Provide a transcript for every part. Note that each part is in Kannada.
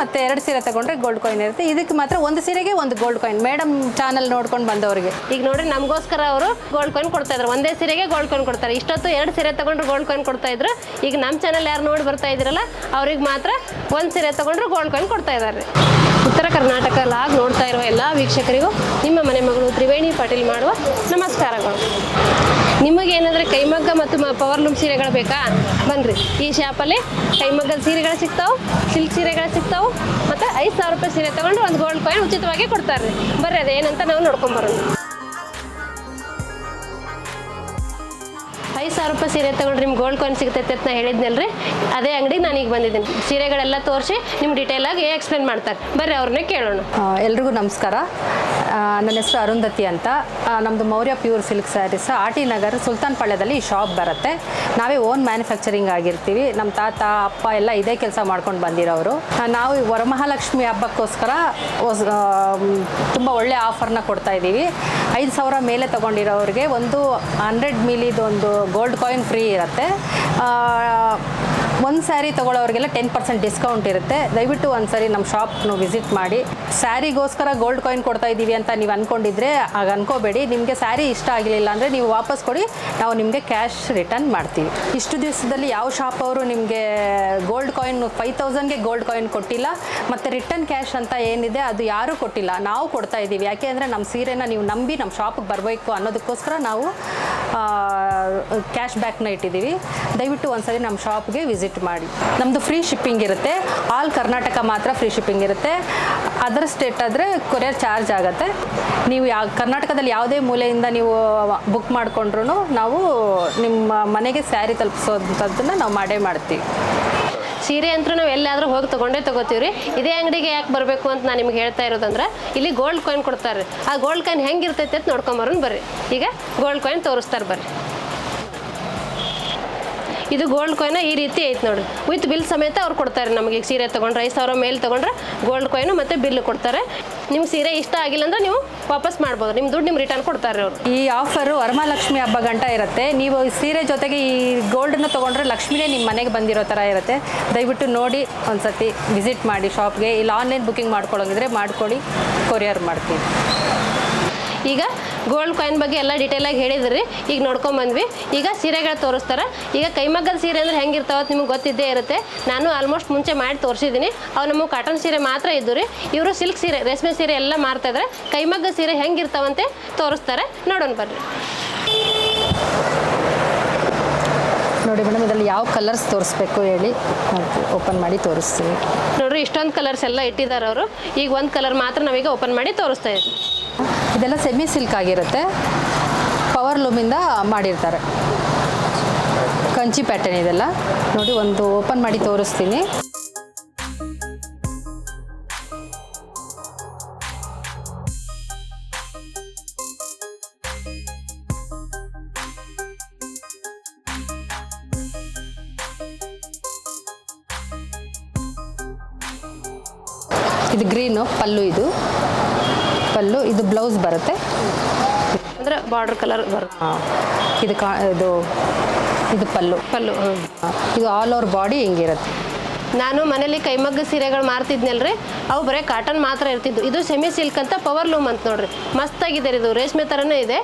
ಮತ್ತು ಎರಡು ಸೀರೆ ತಗೊಂಡ್ರೆ ಗೋಲ್ಡ್ ಕಾಯಿನ್ ಇರುತ್ತೆ. ಇದಕ್ಕೆ ಮಾತ್ರ ಒಂದು ಸೀರೆಗೆ ಒಂದು ಗೋಲ್ಡ್ ಕಾಯಿನ್ ಮೇಡಮ್ ಚಾನಲ್ ನೋಡ್ಕೊಂಡು ಬಂದವರಿಗೆ. ಈಗ ನೋಡ್ರಿ, ನಮಗೋಸ್ಕರ ಅವರು ಗೋಲ್ಡ್ ಕಾಯಿನ್ ಕೊಡ್ತಾ ಇದ್ರು. ಒಂದೇ ಸೀರೆಗೆ ಗೋಲ್ಡ್ ಕಾಯಿನ್ ಕೊಡ್ತಾರೆ. ಇಷ್ಟೊತ್ತು ಎರಡು ಸೀರೆ ತಗೊಂಡ್ರೆ ಗೋಲ್ಡ್ ಕಾಯಿನ್ ಕೊಡ್ತಾ ಇದ್ರು. ಈಗ ನಮ್ಮ ಚಾನಲ್ ಯಾರು ನೋಡಿ ಬರ್ತಾ ಇದ್ರಲ್ಲ ಅವ್ರಿಗೆ ಮಾತ್ರ ಒಂದು ಸೀರೆ ತಗೊಂಡ್ರೆ ಗೋಲ್ಡ್ ಕಾಯಿನ್ ಕೊಡ್ತಾ ಇದ್ದಾರೆ ಉತ್ತರ ಕರ್ನಾಟಕ ಲಾಗ್ ನೋಡ್ತಾ ಇರುವ ಎಲ್ಲ ವೀಕ್ಷಕರಿಗೂ ನಿಮ್ಮ ಮನೆ ಮಗಳು ತ್ರಿವೇಣಿ ಪಾಟೀಲ್ ಮಾಡುವ ನಮಸ್ಕಾರಗಳು. ನಿಮಗೇನಾದರೆ ಕೈಮಗ್ಗ ಮತ್ತು ಪವರ್ ಲೂಮ್ ಸೀರೆಗಳು ಬೇಕಾ? ಬನ್ನಿರಿ ಈ ಶಾಪಲ್ಲಿ ಕೈಮಗ್ಗದ ಸೀರೆಗಳು ಸಿಗ್ತಾವೆ ಸಿಲ್ಕ್ ಸೀರೆಗಳು ಸಿಗ್ತಾವೆ ಮತ್ತು ಐದು ಸಾವಿರ ರೂಪಾಯಿ ಸೀರೆ ತಗೊಂಡು ಒಂದು ಗೋಲ್ಡ್ ಕಾಯಿನ್ ಉಚಿತವಾಗಿ ಕೊಡ್ತಾರೆ ಬರ್ರಿ, ಅದೇನಂತ ನಾವು ನೋಡ್ಕೊಂಬರೋಣ ಐದು ಸಾವಿರ ರೂಪಾಯಿ ಸೀರೆ ತಗೊಂಡ್ರೆ ನಿಮ್ಗೆ ಗೋಲ್ಡ್ ಕಾಯಿನ್ ಸಿಗ್ತೈತೆ ಅಂತ ಹೇಳಿದ್ನಲ್ರಿ. ಅದೇ ಅಂಗಡಿಗೆ ನಾನು ಈಗ ಬಂದಿದ್ದೀನಿ. ಸೀರೆಗಳೆಲ್ಲ ತೋರಿಸಿ ನಿಮ್ಗೆ ಡೀಟೇಲಾಗಿ ಎಕ್ಸ್ಪ್ಲೇನ್ ಮಾಡ್ತಾರೆ. ಬರ್ರಿ, ಅವ್ರನ್ನೇ ಕೇಳೋಣ. ಎಲ್ರಿಗೂ ನಮಸ್ಕಾರ. ನನ್ನ ಹೆಸರು ಅರುಂಧತಿ ಅಂತ. ನಮ್ಮದು Maurya pure silk sarees R T Nagar, Sultan ಪಾಳ್ಯದಲ್ಲಿ ಶಾಪ್ ಬರುತ್ತೆ. ನಾವೇ ಓನ್ ಮ್ಯಾನುಫ್ಯಾಕ್ಚರಿಂಗ್ ಆಗಿರ್ತೀವಿ. ನಮ್ಮ ತಾತ, ಅಪ್ಪ ಎಲ್ಲ ಇದೇ ಕೆಲಸ ಮಾಡ್ಕೊಂಡು ಬಂದಿರೋರು. ನಾವು ವರಮಹಾಲಕ್ಷ್ಮಿ ಹಬ್ಬಕ್ಕೋಸ್ಕರ ತುಂಬ ಒಳ್ಳೆ ಆಫರ್ನ ಕೊಡ್ತಾ ಇದ್ದೀವಿ. ಐದು ಸಾವಿರ ಮೇಲೆ ತೊಗೊಂಡಿರೋರಿಗೆ ಒಂದು ಹಂಡ್ರೆಡ್ ಮಿಲಿದು ಒಂದು ಗೋಲ್ಡ್ ಕಾಯಿನ್ ಫ್ರೀ ಇರುತ್ತೆ ಒಂದು ಸ್ಯಾರಿ ತೊಗೊಳ್ಳೋರಿಗೆಲ್ಲ ಟೆನ್ ಪರ್ಸೆಂಟ್ ಡಿಸ್ಕೌಂಟ್ ಇರುತ್ತೆ. ದಯವಿಟ್ಟು ಒಂದು ಸಾರಿ ನಮ್ಮ ಶಾಪ್ನು ವಿಸಿಟ್ ಮಾಡಿ. ಸ್ಯಾರಿಗೋಸ್ಕರ ಗೋಲ್ಡ್ ಕಾಯಿನ್ ಕೊಡ್ತಾ ಇದ್ದೀವಿ ಅಂತ ನೀವು ಅಂದ್ಕೊಂಡಿದ್ರೆ ಆಗ ಅನ್ಕೋಬೇಡಿ. ನಿಮಗೆ ಸ್ಯಾರಿ ಇಷ್ಟ ಆಗಲಿಲ್ಲ ಅಂದರೆ ನೀವು ವಾಪಸ್ ಕೊಡಿ. ನಾವು ನಿಮಗೆ ಕ್ಯಾಶ್ ರಿಟರ್ನ್ ಮಾಡ್ತೀವಿ. ಇಷ್ಟು ದಿವಸದಲ್ಲಿ ಯಾವ ಶಾಪ್ ಅವರು ನಿಮಗೆ ಗೋಲ್ಡ್ ಕಾಯಿನ್ ಫೈವ್ ತೌಸಂಡ್ಗೆ ಗೋಲ್ಡ್ ಕಾಯಿನ್ ಕೊಟ್ಟಿಲ್ಲ, ಮತ್ತು ರಿಟರ್ನ್ ಕ್ಯಾಶ್ ಅಂತ ಏನಿದೆ ಅದು ಯಾರೂ ಕೊಟ್ಟಿಲ್ಲ. ನಾವು ಕೊಡ್ತಾ ಇದ್ದೀವಿ ಯಾಕೆ ಅಂದರೆ ನಮ್ಮ ಸೀರೆನ ನೀವು ನಂಬಿ ನಮ್ಮ ಶಾಪಿಗೆ ಬರಬೇಕು ಅನ್ನೋದಕ್ಕೋಸ್ಕರ ನಾವು ಕ್ಯಾಶ್ ಬ್ಯಾಕ್ನ ಇಟ್ಟಿದ್ದೀವಿ. ದಯವಿಟ್ಟು ಒಂದ್ಸರಿ ನಮ್ಮ ಶಾಪ್ಗೆ ವಿಸಿಟ್ ಮಾಡಿ. ನಮ್ಮದು ಫ್ರೀ ಶಿಪ್ಪಿಂಗ್ ಇರುತ್ತೆ. ಆಲ್ ಕರ್ನಾಟಕ ಮಾತ್ರ ಫ್ರೀ ಶಿಪ್ಪಿಂಗ್ ಇರುತ್ತೆ. ಅದರ್ ಸ್ಟೇಟ್ ಆದರೆ ಕೊರಿಯರ್ ಚಾರ್ಜ್ ಆಗುತ್ತೆ. ನೀವು ಯಾವ ಕರ್ನಾಟಕದಲ್ಲಿ ಯಾವುದೇ ಮೂಲೆಯಿಂದ ನೀವು ಬುಕ್ ಮಾಡಿಕೊಂಡ್ರು ನಾವು ನಿಮ್ಮ ಮನೆಗೆ ಸ್ಯಾರಿ ತಲುಪಿಸೋಂಥದ್ದನ್ನು ನಾವು ಮಾಡೇ ಮಾಡ್ತೀವಿ. ಸೀರೆ ಅಂತೂ ನಾವು ಎಲ್ಲಾದರೂ ಹೋಗಿ ತೊಗೊಂಡೇ ತೊಗೋತೀವಿ ರೀ ಇದೇ ಅಂಗಡಿಗೆ ಯಾಕೆ ಬರಬೇಕು ಅಂತ ನಾನು ನಿಮ್ಗೆ ಹೇಳ್ತಾ ಇರೋದಂದ್ರೆ, ಇಲ್ಲಿ ಗೋಲ್ಡ್ ಕಾಯಿನ್ ಕೊಡ್ತಾರೆ. ಆ ಗೋಲ್ಡ್ ಕಾಯಿನ್ ಹೆಂಗಿರ್ತೈತೆ ಅಂತ ನೋಡ್ಕೊಂಬರೋಣ ಬರ್ರಿ. ಈಗ ಗೋಲ್ಡ್ ಕಾಯಿನ್ ತೋರಿಸ್ತಾರೆ ಬರ್ರಿ. ಇದು ಗೋಲ್ಡ್ ಕಾಯಿನ ಈ ರೀತಿ ಐತೆ ನೋಡಿ. ವಿತ್ ಬಿಲ್ ಸಮೇತ ಅವ್ರು ಕೊಡ್ತಾರೆ ನಮಗೆ ಈಗ ಸೀರೆ ತೊಗೊಂಡ್ರೆ ಐದು ಸಾವಿರ ಮೇಲೆ ತೊಗೊಂಡ್ರೆ ಗೋಲ್ಡ್ ಕಾಯಿನು ಮತ್ತು ಬಿಲ್ ಕೊಡ್ತಾರೆ. ನಿಮ್ಗೆ ಸೀರೆ ಇಷ್ಟ ಆಗಿಲ್ಲ ಅಂದ್ರೆ ನೀವು ವಾಪಸ್ ಮಾಡ್ಬೋದು. ನಿಮ್ಮ ದುಡ್ಡು ನಿಮ್ಗೆ ರಿಟರ್ನ್ ಕೊಡ್ತಾರೆ ಅವರು. ಈ ಆಫರು ವರಮಹಾಲಕ್ಷ್ಮಿ ಹಬ್ಬ ಗಂಟ ಇರುತ್ತೆ. ನೀವು ಈ ಸೀರೆ ಜೊತೆಗೆ ಈ ಗೋಲ್ಡನ್ನ ತೊಗೊಂಡ್ರೆ ಲಕ್ಷ್ಮಿನೇ ನಿಮ್ಮ ಮನೆಗೆ ಬಂದಿರೋ ಥರ ಇರುತ್ತೆ. ದಯವಿಟ್ಟು ನೋಡಿ ಒಂದ್ಸತಿ ವಿಸಿಟ್ ಮಾಡಿ ಶಾಪ್ಗೆ ಇಲ್ಲ ಆನ್ಲೈನ್ ಬುಕ್ಕಿಂಗ್ ಮಾಡ್ಕೊಳ್ಳೋಂಗಿದ್ರೆ ಮಾಡ್ಕೊಳ್ಳಿ. ಕೊರಿಯರ್ ಮಾಡ್ತೀವಿ ಈಗ ಗೋಲ್ಡ್ ಕಾಯಿನ್ ಬಗ್ಗೆ ಎಲ್ಲ ಡೀಟೇಲಾಗಿ ಹೇಳಿದ್ರಿ. ಈಗ ನೋಡ್ಕೊಂಬಂದ್ವಿ ಈಗ ಸೀರೆಗಳು ತೋರಿಸ್ತಾರೆ. ಈಗ ಕೈಮಗ್ಗದ ಸೀರೆ ಅಂದ್ರೆ ಹೆಂಗಿರ್ತಾವ ಅಂತ ನಿಮ್ಗೆ ಗೊತ್ತಿದ್ದೇ ಇರುತ್ತೆ. ನಾನು ಆಲ್ಮೋಸ್ಟ್ ಮುಂಚೆ ಮಾಡಿ ತೋರಿಸಿದ್ದೀನಿ. ಅವು ನಮಗೆ ಕಾಟನ್ ಸೀರೆ ಮಾತ್ರ ಇದ್ದು ರೀ ಇವರು ಸಿಲ್ಕ್ ಸೀರೆ ರೇಷ್ಮೆ ಸೀರೆ ಎಲ್ಲ ಮಾರ್ತಾ ಇದ್ದಾರೆ ಕೈಮಗ್ಗ ಸೀರೆ ಹೆಂಗಿರ್ತಾವಂತೆ ತೋರಿಸ್ತಾರೆ. ನೋಡೋಣ ಬರ್ರಿ. ನೋಡಿ ಮೇಡಮ್ ಇದರಲ್ಲಿ ಯಾವ ಕಲರ್ಸ್ ತೋರಿಸ್ಬೇಕು ಹೇಳಿ. ಓಪನ್ ಮಾಡಿ ತೋರಿಸ್ತೀವಿ. ನೋಡ್ರಿ ಇಷ್ಟೊಂದು ಕಲರ್ಸ್ ಎಲ್ಲ ಇಟ್ಟಿದ್ದಾರೆ ಅವರು. ಈಗ ಒಂದು ಕಲರ್ ಮಾತ್ರ ನಾವೀಗ ಓಪನ್ ಮಾಡಿ ತೋರಿಸ್ತಾ ಇದ್ದೀವಿ ಇದೆಲ್ಲ ಸೆಮಿ ಸಿಲ್ಕ್ ಆಗಿರುತ್ತೆ. ಪವರ್ ಲೂಮಿಂದ ಮಾಡಿರ್ತಾರೆ. ಕಂಚಿ ಪ್ಯಾಟರ್ನ್ ಇದೆಲ್ಲ. ನೋಡಿ, ಒಂದು ಓಪನ್ ಮಾಡಿ ತೋರಿಸ್ತೀನಿ. ಇದು ಗ್ರೀನು ಪಲ್ಲು ಇದು. ಪಲ್ಲು ಇದು ಬ್ಲೌಸ್ ಬರುತ್ತೆ. ಅಂದ್ರೆ ಬಾರ್ಡರ್ ಕಲರ್ ಬರುತ್ತೆ. ಇದು ಕಾ ಇದು ಇದು ಪಲ್ಲು. ಪಲ್ಲು ಇದು ಆಲ್ ಓವರ್ ಬಾಡಿ ಹಿಂಗಿರುತ್ತೆ? ನಾನು ಮನೇಲಿ ಕೈಮಗ್ಗ ಸೀರೆಗಳು ಮಾರ್ತಿದ್ನಲ್ರಿ ಅವು ಬರೀ ಕಾಟನ್ ಮಾತ್ರ ಇರ್ತಿದ್ದು ಇದು ಸೆಮಿ ಸಿಲ್ಕ್ ಅಂತ ಪವರ್ ಲೂಮ್ ಅಂತ ನೋಡ್ರಿ. ಮಸ್ತಾಗಿದೆ ರೀ ಇದು ರೇಷ್ಮೆ ಥರನೇ ಇದೆ.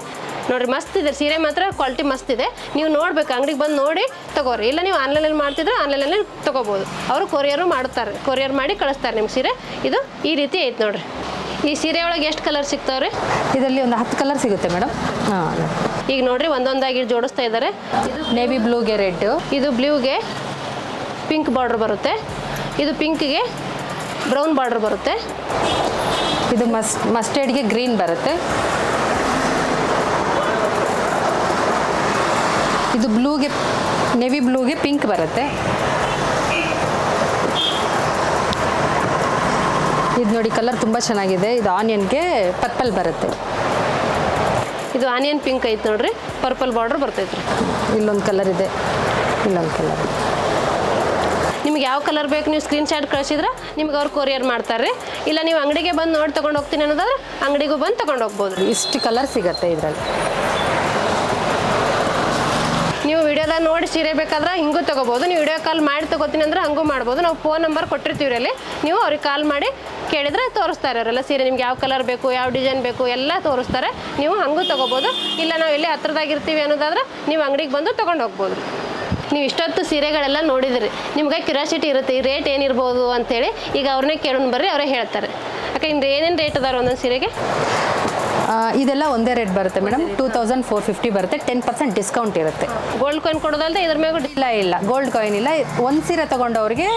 ನೋಡ್ರಿ ಮಸ್ತ್ ಇದೆ. ಸೀರೆ ಮಾತ್ರ ಕ್ವಾಲಿಟಿ ಮಸ್ತ್ ಇದೆ. ನೀವು ನೋಡ್ಬೇಕು ಅಂಗಡಿಗೆ ಬಂದು ನೋಡಿ ತಗೋರಿ. ಇಲ್ಲ ನೀವು ಆನ್ಲೈನಲ್ಲಿ ಮಾಡ್ತಿದ್ರೆ ಆನ್ಲೈನಲ್ಲಿ ತಗೋಬೋದು. ಅವರು ಕೊರಿಯರು ಮಾಡುತ್ತಾರೆ ಕೊರಿಯರ್ ಮಾಡಿ ಕಳಿಸ್ತಾರೆ ನಿಮ್ಮ ಸೀರೆ. ಇದು ಈ ರೀತಿ ಐತೆ ನೋಡ್ರಿ. ಈ ಸೀರೆ ಒಳಗೆ ಎಷ್ಟು ಕಲರ್ ಸಿಗ್ತಾವ್ರಿ? ಇದರಲ್ಲಿ ಒಂದು ಹತ್ತು ಕಲರ್ ಸಿಗುತ್ತೆ ಮೇಡಮ್ ಹಾಂ. ಈಗ ನೋಡ್ರಿ ಒಂದೊಂದಾಗಿ ಜೋಡಿಸ್ತಾ ಇದ್ದಾರೆ ಇದು ನೇವಿ ಬ್ಲೂಗೆ ರೆಡ್ ಇದು ಬ್ಲೂಗೆ ಪಿಂಕ್ ಬಾರ್ಡರ್ ಬರುತ್ತೆ. ಇದು ಪಿಂಕ್ಗೆ ಬ್ರೌನ್ ಬಾರ್ಡರ್ ಬರುತ್ತೆ. ಇದು ಮಸ್ ಮಸ್ಟರ್ಡ್ಗೆ ಗ್ರೀನ್ ಬರುತ್ತೆ. ಇದು ಬ್ಲೂಗೆ ನೆವಿ ಬ್ಲೂಗೆ ಪಿಂಕ್ ಬರುತ್ತೆ. ಇದು ನೋಡಿ ಕಲರ್ ತುಂಬ ಚೆನ್ನಾಗಿದೆ. ಇದು ಆನಿಯನ್ಗೆ ಪರ್ಪಲ್ ಬರುತ್ತೆ. ಇದು ಆನಿಯನ್ ಪಿಂಕ್ ಐತೆ ನೋಡ್ರಿ. ಪರ್ಪಲ್ ಬಾರ್ಡರ್ ರೀ ಇಲ್ಲೊಂದು ಕಲರ್ ಇದೆ. ಇಲ್ಲೊಂದು ಕಲರ್ ನಿಮ್ಗೆ ಯಾವ ಕಲರ್ ಬೇಕು ನೀವು ಸ್ಕ್ರೀನ್ ಶಾಟ್ ಕಳಿಸಿದ್ರೆ ನಿಮ್ಗೆ ಅವ್ರು ಕೊರಿಯರ್ ಮಾಡ್ತಾರೆ. ಇಲ್ಲ ನೀವು ಅಂಗಡಿಗೆ ಬಂದು ನೋಡಿ ತೊಗೊಂಡು ಹೋಗ್ತೀನಿ ಅನ್ನೋದಾದ್ರೆ ಅಂಗಡಿಗೂ ಬಂದು ತೊಗೊಂಡು ಹೋಗ್ಬೋದು ಇಷ್ಟು ಕಲರ್ ಸಿಗುತ್ತೆ ಇದರಲ್ಲಿ. ನೋಡಿ ಸೀರೆ ಬೇಕಾದ್ರೆ ಹಿಂಗೂ ತೊಗೋಬೋದು. ನೀವು ವಿಡಿಯೋ ಕಾಲ್ ಮಾಡಿ ತೊಗೋತೀನಿ ಅಂದ್ರೆ ಹಂಗೂ ಮಾಡ್ಬೋದು. ನಾವು ಫೋನ್ ನಂಬರ್ ಕೊಟ್ಟಿರ್ತೀವಿ ಅಲ್ಲಿ. ನೀವು ಅವ್ರಿಗೆ ಕಾಲ್ ಮಾಡಿ ಕೇಳಿದ್ರೆ ತೋರಿಸ್ತಾರೆ ಅವರೆಲ್ಲ ಸೀರೆ ನಿಮ್ಗೆ ಯಾವ ಕಲರ್ ಬೇಕು, ಯಾವ ಡಿಸೈನ್ ಬೇಕು, ಎಲ್ಲ ತೋರಿಸ್ತಾರೆ. ನೀವು ಹಂಗೂ ತೊಗೋಬೋದು. ಇಲ್ಲ ನಾವು ಇಲ್ಲಿ ಹತ್ರದಾಗಿರ್ತೀವಿ ಅನ್ನೋದಾದ್ರೆ ನೀವು ಅಂಗಡಿಗೆ ಬಂದು ತೊಗೊಂಡು ಹೋಗ್ಬೋದು. ನೀವು ಇಷ್ಟೊತ್ತು ಸೀರೆಗಳೆಲ್ಲ ನೋಡಿದಿರಿ. ನಿಮ್ಗೆ ಕ್ಯೂರಿಯಾಸಿಟಿ ಇರುತ್ತೆ, ಈ ರೇಟ್ ಏನಿರ್ಬೋದು ಅಂತೇಳಿ. ಈಗ ಅವ್ರನ್ನೇ ಕೇಳೋಣ ಬರ್ರಿ, ಅವರೇ ಹೇಳ್ತಾರೆ. ಯಾಕೆ ಇನ್ನು ಏನೇನು ರೇಟ್ ಅದಾರ ಒಂದೊಂದು ಸೀರೆಗೆ? ಇದೆಲ್ಲ ಒಂದೇ ರೇಟ್ ಬರುತ್ತೆ madam two thousand four fifty ಬರುತ್ತೆ. ಟೆನ್ ಪರ್ಸೆಂಟ್ ಡಿಸ್ಕೌಂಟ್ ಇರುತ್ತೆ. ಗೋಲ್ಡ್ ಕಾಯಿನ್ ಕೊಡೋದಲ್ಲದೆ ಇದ್ರ ಮೇಲೆ ಇಲ್ಲ. ಇಲ್ಲ ಗೋಲ್ಡ್ ಕಾಯಿನ್ ಇಲ್ಲ. ಒಂದು ಸೀರೆ ತೊಗೊಂಡವ್ರಿಗೆ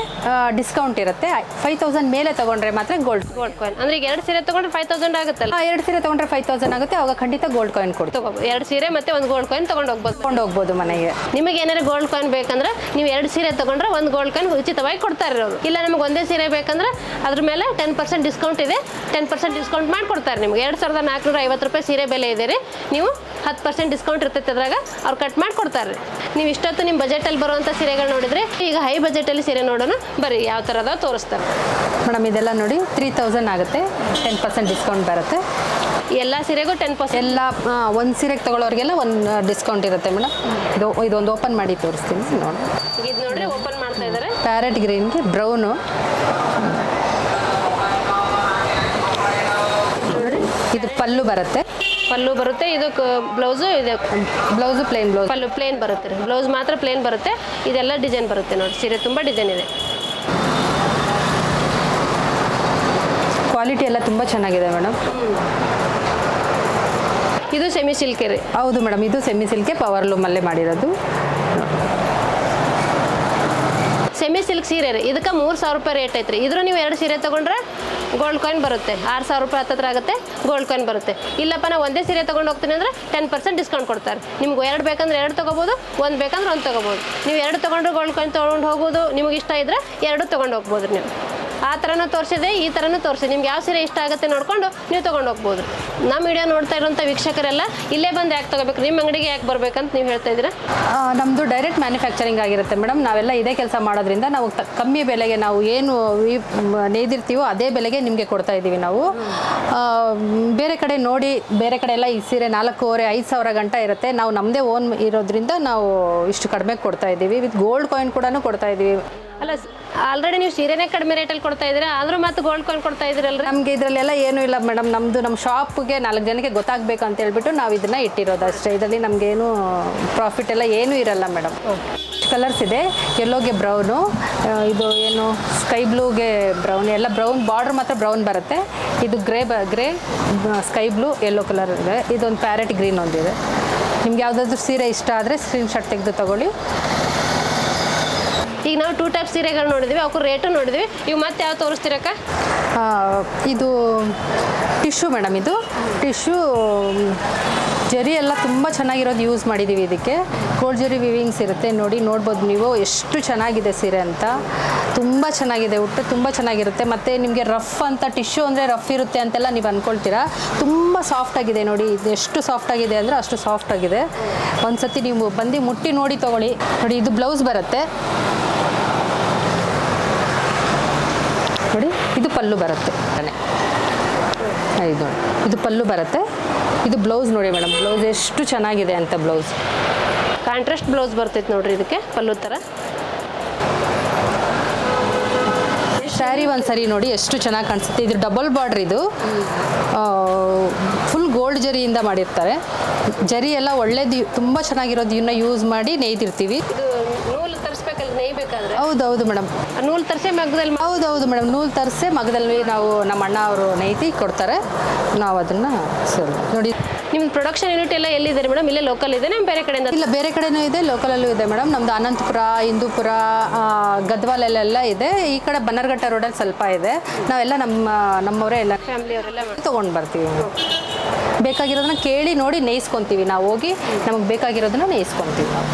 ಡಿಸ್ಕೌಂಟ್ ಇರುತ್ತೆ. ಫೈವ್ ತೌಸಂಡ್ ಮೇಲೆ ತಗೊಂಡ್ರೆ ಮಾತ್ರ ಗೋಲ್ಡ್ ಗೋಲ್ಡ್ ಕಾಯಿನ್ ಅಂದ್ರೆ ಈಗ ಎರಡು ಸೀರೆ ತೊಗೊಂಡ್ರೆ ಫೈವ್ ತೌಸಂಡ್ ಆಗುತ್ತಲ್ಲ? ಎರಡು ಸೀರೆ ತಗೊಂಡ್ರೆ ಫೈವ್ ತೌಸಂಡ್ ಆಗುತ್ತೆ. ಅವಾಗ ಖಂಡಿತ ಗೋಲ್ಡ್ ಕಾಯಿನ್ ಕೊಡ್ತೀವಿ ಎರಡು ಸೀರೆ ಮತ್ತೆ ಒಂದು ಗೋಲ್ಡ್ ಕಾಯಿನ್ ತೊಗೊಂಡು ಹೋಗ್ಬೋದು. ತೊಗೊಂಡು ಹೋಗ್ಬೋದು ಮನೆಗೆ. ನಿಮಗೆ ಏನಾರು ಗೋಲ್ಡ್ ಕಾಯಿನ್ ಬೇಕಂದ್ರೆ ನೀವು ಎರಡು ಸೀರೆ ತಗೊಂಡ್ರೆ ಒಂದು ಗೋಲ್ಡ್ ಕಾಯಿನ್ ಉಚಿತವಾಗಿ ಕೊಡ್ತಾರೆ ಅವರು. ಇಲ್ಲ ನಮಗೆ ಒಂದೇ ಸೀರೆ ಬೇಕಂದ್ರೆ ಅದ್ರ ಮೇಲೆ ಟೆನ್ ಪರ್ಸೆಂಟ್ ಡಿಸ್ಕೌಂಟ್ ಇದೆ. ಟೆನ್ ಪರ್ಸೆಂಟ್ ಡಿಸ್ಕೌಂಟ್ ಮಾಡಿಕೊಡ್ತಾರೆ ನಿಮ್ಗೆ. ಎರಡು ಸಾವಿರದ ನಾಲ್ಕುನೂರ ಐವತ್ತು ರೂಪಾಯಿ ಸೀರೆ ಬೆಲೆ ಇದೆ ರೀ. ನೀವು ಹತ್ತು ಪರ್ಸೆಂಟ್ ಡಿಸ್ಕೌಂಟ್ ಇರ್ತೈತೆ ಅದ್ರಾಗ ಅವ್ರು ಕಟ್ ಮಾಡಿ ಕೊಡ್ತಾರೆ ನೀವು ಇಷ್ಟೊತ್ತು ನಿಮ್ಮ ಬಜೆಟಲ್ಲಿ ಬರುವಂಥ ಸೀರೆಗಳು ನೋಡಿದರೆ ಈಗ ಹೈ ಬಜೆಟಲ್ಲಿ ಸೀರೆ ನೋಡೋಣ. ಬರೀ ಯಾವ ಥರದ ತೋರಿಸ್ತಾರೆ. ಮೇಡಮ್ ಇದೆಲ್ಲ ನೋಡಿ ತ್ರೀ ತೌಸಂಡ್ ಆಗುತ್ತೆ. ಟೆನ್ ಪರ್ಸೆಂಟ್ ಡಿಸ್ಕೌಂಟ್ ಬರುತ್ತೆ. ಎಲ್ಲ ಸೀರೆಗೂ ಟೆನ್ ಪರ್ಸೆಂಟ್ ಎಲ್ಲ ಒಂದು ಸೀರೆಗೆ ತಗೊಳ್ಳೋರಿಗೆಲ್ಲ ಒಂದು ಡಿಸ್ಕೌಂಟ್ ಇರುತ್ತೆ ಮೇಡಮ್. ಇದು ಇದೊಂದು ಓಪನ್ ಮಾಡಿ ತೋರಿಸ್ತೀನಿ ನೋಡಿ ಇದು ನೋಡ್ರಿ ಓಪನ್ ಮಾಡ್ತಾ ಇದ್ದಾರೆ ಪ್ಯಾರೆಟ್ ಗ್ರೀನ್ಗೆ ಬ್ರೌನು ಇದು ಪಲ್ಲು ಬರುತ್ತೆ. ಪಲ್ಲು ಬರುತ್ತೆ ಇದು ಬ್ಲೌಸು ಇದೆ blouse plain blouse pallu plain ಬರುತ್ತೆ ರೀ. ಬ್ಲೌಸ್ ಮಾತ್ರ ಪ್ಲೇನ್ ಬರುತ್ತೆ. ಇದೆಲ್ಲ ಡಿಸೈನ್ ಬರುತ್ತೆ ನೋಡಿ ಸೀರೆ ತುಂಬ ಡಿಸೈನ್ ಇದೆ. ಕ್ವಾಲಿಟಿ ಎಲ್ಲ ತುಂಬ ಚೆನ್ನಾಗಿದೆ ಮೇಡಮ್ ಇದು ಸೆಮಿ ಸಿಲ್ಕೆ ರೀ. ಹೌದು ಮೇಡಮ್ ಇದು ಸೆಮಿ ಸಿಲ್ಕೆ ಪವರ್ ಲೂಮಲ್ಲೇ ಮಾಡಿರೋದು. ಸಿಲ್ಕ್ ಸೀರೆ ರೀ. ಇದಕ್ಕೆ ಮೂರು ಸಾವಿರ ರೂಪಾಯಿ ರೇಟ್ ಐತ್ರಿ. ಇದ್ರೂ ನೀವು ಎರಡು ಸೀರೆ ತೊಗೊಂಡ್ರೆ ಗೋಲ್ಡ್ ಕಾಯಿನ್ ಬರುತ್ತೆ. ಆರು ಸಾವಿರ ರೂಪಾಯಿ ಹತ್ತತ್ರ ಆಗುತ್ತೆ ಗೋಲ್ಡ್ ಕಾಯಿನ್ ಬರುತ್ತೆ. ಇಲ್ಲಪ್ಪ ನಾವು ಒಂದೇ ಸೀರೆ ತೊಗೊಂಡು ಹೋಗ್ತೀನಿ ಅಂದ್ರೆ ಟೆನ್ ಪರ್ಸೆಂಟ್ ಡಿಸ್ಕೌಂಟ್ ಕೊಡ್ತಾರೆ. ನಿಮ್ಗೆ ಎರಡು ಬೇಕಂದ್ರೆ ಎರಡು ತೊಗೋಬೋದು, ಒಂದು ಬೇಕಂದ್ರೆ ಒಂದು ತೊಗೋಬೋದು. ನೀವು ಎರಡು ತೊಗೊಂಡ್ರೆ ಗೋಲ್ಡ್ ಕಾಯಿನ್ ತೊಗೊಂಡು ಹೋಗ್ಬೋದು, ನಿಮಗೆ ಇಷ್ಟ ಇದ್ರೆ ಎರಡು ತೊಗೊಂಡು ಹೋಗ್ಬೋದು ನೀವು. ಆ ಥರನೂ ತೋರಿಸಿದೆ ಈ ಥರನೂ ತೋರಿಸಿದೆ ನಿಮ್ಗೆ ಯಾವ ಸೀರೆ ಇಷ್ಟ ಆಗುತ್ತೆ ನೋಡಿಕೊಂಡು ನೀವು ತೊಗೊಂಡು ಹೋಗ್ಬೋದು. ನಮ್ಮ ವಿಡಿಯೋ ನೋಡ್ತಾ ಇರೋಂಥ ವೀಕ್ಷಕರೆಲ್ಲ ಇಲ್ಲೇ ಬಂದು ಯಾಕೆ ತೊಗೋಬೇಕು? ನಿಮ್ಮ ಅಂಗಡಿಗೆ ಯಾಕೆ ಬರ್ಬೇಕಂತ ನೀವು ಹೇಳ್ತಾ ಇದ್ದೀರಾ? ನಮ್ಮದು ಡೈರೆಕ್ಟ್ ಮ್ಯಾನುಫ್ಯಾಕ್ಚರಿಂಗ್ ಆಗಿರುತ್ತೆ ಮೇಡಮ್. ನಾವೆಲ್ಲ ಇದೇ ಕೆಲಸ ಮಾಡೋದ್ರಿಂದ ನಾವು ಕಮ್ಮಿ ಬೆಲೆಗೆ ನಾವು ಏನು ನೇದಿರ್ತೀವೋ ನೇಯ್ದಿರ್ತೀವೋ ಅದೇ ಬೆಲೆಗೆ ನಿಮಗೆ ಕೊಡ್ತಾ ಇದ್ದೀವಿ ನಾವು. ಬೇರೆ ಕಡೆ ನೋಡಿ ಬೇರೆ ಕಡೆ ಎಲ್ಲ ಈ ಸೀರೆ ನಾಲ್ಕೂವರೆ ಐದು ಸಾವಿರ ಗಂಟ ಇರುತ್ತೆ. ನಾವು ನಮ್ಮದೇ ಓನ್ ಇರೋದ್ರಿಂದ ನಾವು ಇಷ್ಟು ಕಡಿಮೆ ಕೊಡ್ತಾ ಇದ್ದೀವಿ. ವಿತ್ ಗೋಲ್ಡ್ ಕಾಯಿನ್ ಕೂಡ ಕೊಡ್ತಾ ಇದ್ದೀವಿ. ಅಲ್ಲ ಆಲ್ರೆಡಿ ನೀವು ಸೀರೆನೇ ಕಡಿಮೆ ರೇಟಲ್ಲಿ ಕೊಡ್ತಾ ಇದ್ದೀರಾ? ಆದರೂ ಮತ್ತೆ ಗೋಲ್ಡ್ ಕಾಲ್ ಕೊಡ್ತಾ ಇದ್ದೀರಲ್ಲ ನಮಗೆ ಇದರಲ್ಲೆಲ್ಲ ಏನೂ ಇಲ್ಲ ಮೇಡಮ್. ನಮ್ಮದು ನಮ್ಮ ಶಾಪ್ಗೆ ನಾಲ್ಕು ಜನಕ್ಕೆ ಗೊತ್ತಾಗಬೇಕು ಅಂತ ಹೇಳ್ಬಿಟ್ಟು ನಾವು ಇದನ್ನು ಇಟ್ಟಿರೋದು ಅಷ್ಟೇ. ಇದರಲ್ಲಿ ನಮಗೇನು ಪ್ರಾಫಿಟ್ ಎಲ್ಲ ಏನೂ ಇರಲ್ಲ ಮೇಡಮ್. ಕಲರ್ಸ್ ಇದೆ. ಎಲ್ಲೋಗೆ ಬ್ರೌನು ಇದು ಏನು ಸ್ಕೈ ಬ್ಲೂಗೆ ಬ್ರೌನ್ ಎಲ್ಲ ಬ್ರೌನ್ ಬಾರ್ಡ್ರ್ ಮಾತ್ರ ಬ್ರೌನ್ ಬರುತ್ತೆ. ಇದು ಗ್ರೇ ಬ grey sky blue yellow colour ಇದೆ. ಇದೊಂದು ಪ್ಯಾರೆಟ್ ಗ್ರೀನ್ ಒಂದಿದೆ. ನಿಮ್ಗೆ ಯಾವುದಾದ್ರೂ ಸೀರೆ ಇಷ್ಟ ಆದರೆ ಸ್ಕ್ರೀನ್ಶಾಟ್ ತೆಗೆದು ತಗೊಳ್ಳಿ. ಈಗ ನಾವು ಟೂ ಟೈಪ್ ಸೀರೆಗಳು ನೋಡಿದ್ವಿ, ಅವ್ಕು ರೇಟು ನೋಡಿದ್ವಿ. ಇವು ಮತ್ತೆ ಯಾವ ತೋರಿಸ್ತೀರಕ್ಕ? ಇದು ಟಿಶ್ಯೂ ಮೇಡಮ್ ಇದು. ಟಿಶ್ಯೂ, ಜರಿ ಎಲ್ಲ ತುಂಬ ಚೆನ್ನಾಗಿರೋದು ಯೂಸ್ ಮಾಡಿದ್ದೀವಿ ಇದಕ್ಕೆ. ಗೋಲ್ಡ್ ಜರಿ ವಿವಿಂಗ್ಸ್ ಇರುತ್ತೆ, ನೋಡಿ ನೋಡ್ಬೋದು ನೀವು, ಎಷ್ಟು ಚೆನ್ನಾಗಿದೆ ಸೀರೆ ಅಂತ. ತುಂಬ ಚೆನ್ನಾಗಿದೆ, ಉಟ್ಟು ತುಂಬ ಚೆನ್ನಾಗಿರುತ್ತೆ. ಮತ್ತು ನಿಮಗೆ ರಫ್ ಅಂತ, ಟಿಶ್ಯೂ ಅಂದರೆ ರಫ್ ಇರುತ್ತೆ ಅಂತೆಲ್ಲ ನೀವು ಅಂದ್ಕೊಳ್ತೀರಾ ತುಂಬ ಸಾಫ್ಟ್ ಆಗಿದೆ ನೋಡಿ, ಇದು ಎಷ್ಟು ಸಾಫ್ಟ್ ಆಗಿದೆ ಅಂದರೆ ಅಷ್ಟು ಸಾಫ್ಟ್ ಆಗಿದೆ. ಒಂದ್ಸತಿ ನೀವು ಬಂದು ಮುಟ್ಟಿ ನೋಡಿ ತೊಗೊಳ್ಳಿ. ನೋಡಿ, ಇದು ಬ್ಲೌಸ್ ಬರುತ್ತೆ. ನೋಡಿ, ಇದು ಪಲ್ಲು ಬರುತ್ತೆ. ಇದು ನೋಡಿ. ಇದು ಪಲ್ಲು ಬರುತ್ತೆ. ಇದು ಬ್ಲೌಸ್ ನೋಡಿ ಮೇಡಮ್. ಬ್ಲೌಸ್ ಎಷ್ಟು ಚೆನ್ನಾಗಿದೆ ಅಂತ ಬ್ಲೌಸ್. ಕಾಂಟ್ರಾಸ್ಟ್ ಬ್ಲೌಸ್ ಬರ್ತೈತೆ ನೋಡ್ರಿ ಇದಕ್ಕೆ, ಪಲ್ಲು ಥರ. ಸ್ಯಾರಿ ಒಂದು ಸರಿ ನೋಡಿ ಎಷ್ಟು ಚೆನ್ನಾಗಿ ಕಾಣಿಸುತ್ತೆ. ಇದು ಡಬಲ್ ಬಾರ್ಡ್ರ್ ಇದು. ಫುಲ್ ಗೋಲ್ಡ್ ಜರಿಯಿಂದ ಮಾಡಿರ್ತಾರೆ. ಜರಿ ಎಲ್ಲ ಒಳ್ಳೇದು, ತುಂಬ ಚೆನ್ನಾಗಿರೋದು ಇವನ್ನ ಯೂಸ್ ಮಾಡಿ ತರಿಸ್ಬೇಕಲ್ಲ ಹೌದೌದು ಮೇಡಮ್. ನೂಲ್ ತರಿಸಿ ಮಗದಲ್ಲಿ ಹೌದೌದು ಮೇಡಮ್ ನೂಲು ತರಿಸಿ ಮಗದಲ್ಲಿ ನಾವು ನಮ್ಮ ಅಣ್ಣ ಅವರು ನೈತಿ ಕೊಡ್ತಾರೆ. ನಾವು ಅದನ್ನು ಸರಿ ನೋಡಿ. ನಿಮ್ಮ ಪ್ರೊಡಕ್ಷನ್ ಯೂನಿಟ್ ಎಲ್ಲ ಎಲ್ಲಿದೆ ಮೇಡಮ್? ಇಲ್ಲೇ ಲೋಕಲ್ ಇದೆ ನಮ್ಮ ಬೇರೆ ಕಡೆಯಿಂದ ಇಲ್ಲ ಬೇರೆ ಕಡೆನೂ ಇದೆ ಲೋಕಲಲ್ಲೂ ಇದೆ ಮೇಡಮ್. ನಮ್ದು ಅನಂತಪುರ ಹಿಂದೂಪುರ ಗದ್ವಾಲ್ ಗದ್ವಾಲಲ್ಲೆಲ್ಲ ಇದೆ. ಈ ಕಡೆ ಬನ್ನರ್ಘಟ್ಟ ರೋಡಲ್ಲಿ ಸ್ವಲ್ಪ ಇದೆ. ನಾವೆಲ್ಲ ನಮ್ಮ ನಮ್ಮವರೇ ಎಲ್ಲ ಫ್ಯಾಮಿಲಿಯವರೆಲ್ಲ ತೊಗೊಂಡು ಬರ್ತೀವಿ ಬೇಕಾಗಿರೋದನ್ನ ಕೇಳಿ ನೋಡಿ ನೇಯಿಸ್ಕೊತೀವಿ. ನಾವು ಹೋಗಿ ನಮಗೆ ಬೇಕಾಗಿರೋದನ್ನ ನೇಯಿಸ್ಕೊತೀವಿ ನಾವು.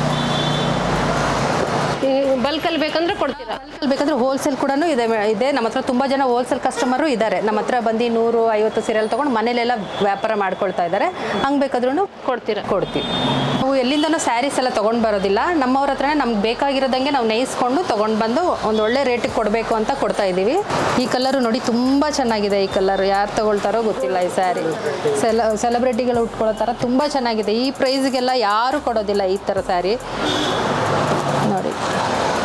ಬಲ್ಕಲ್ಲಿ ಬೇಕಂದ್ರೆ ಕೊಡ್ತೀರಾ? ಬಲ್ಕಲ್ಲಿ ಬೇಕಂದ್ರೆ ಹೋಲ್ಸೇಲ್ ಕೂಡ ಇದೆ ಇದೆ. ನಮ್ಮ ಹತ್ರ ತುಂಬ ಜನ ಹೋಲ್ಸೇಲ್ ಕಸ್ಟಮರು ಇದ್ದಾರೆ ನಮ್ಮ ಹತ್ರ ಬಂದು ನೂರು ಐವತ್ತು ಸೀರೆಲ್ ತೊಗೊಂಡು ಮನೇಲೆಲ್ಲ ವ್ಯಾಪಾರ ಮಾಡ್ಕೊಳ್ತಾ ಇದ್ದಾರೆ ಹಂಗೆ ಬೇಕಾದ್ರೂ ಕೊಡ್ತೀರಾ? ಕೊಡ್ತೀವಿ. ನಾವು ಎಲ್ಲಿಂದನೂ ಸ್ಯಾರೀಸ್ ಎಲ್ಲ ತೊಗೊಂಡು ಬರೋದಿಲ್ಲ. ನಮ್ಮವ್ರ ಹತ್ರನೇ ನಮ್ಗೆ ಬೇಕಾಗಿರೋದಂಗೆ ನಾವು ನೇಯಿಸ್ಕೊಂಡು ತೊಗೊಂಡು ಬಂದು ಒಂದು ಒಳ್ಳೆ ರೇಟಿಗೆ ಕೊಡಬೇಕು ಅಂತ ಕೊಡ್ತಾ ಇದ್ದೀವಿ. ಈ ಕಲರು ನೋಡಿ ತುಂಬ ಚೆನ್ನಾಗಿದೆ ಈ ಕಲರ್ ಯಾರು ತಗೊಳ್ತಾರೋ ಗೊತ್ತಿಲ್ಲ ಈ ಸ್ಯಾರಿ ಸೆಲ ಸೆಲೆಬ್ರಿಟಿಗಳು ಉಟ್ಕೊಳ್ಳೋ ಥರ ತುಂಬ ಚೆನ್ನಾಗಿದೆ. ಈ ಪ್ರೈಸ್ಗೆಲ್ಲ ಯಾರು ಕೊಡೋದಿಲ್ಲ ಈ ಥರ ಸ್ಯಾರಿ ನೋಡಿ.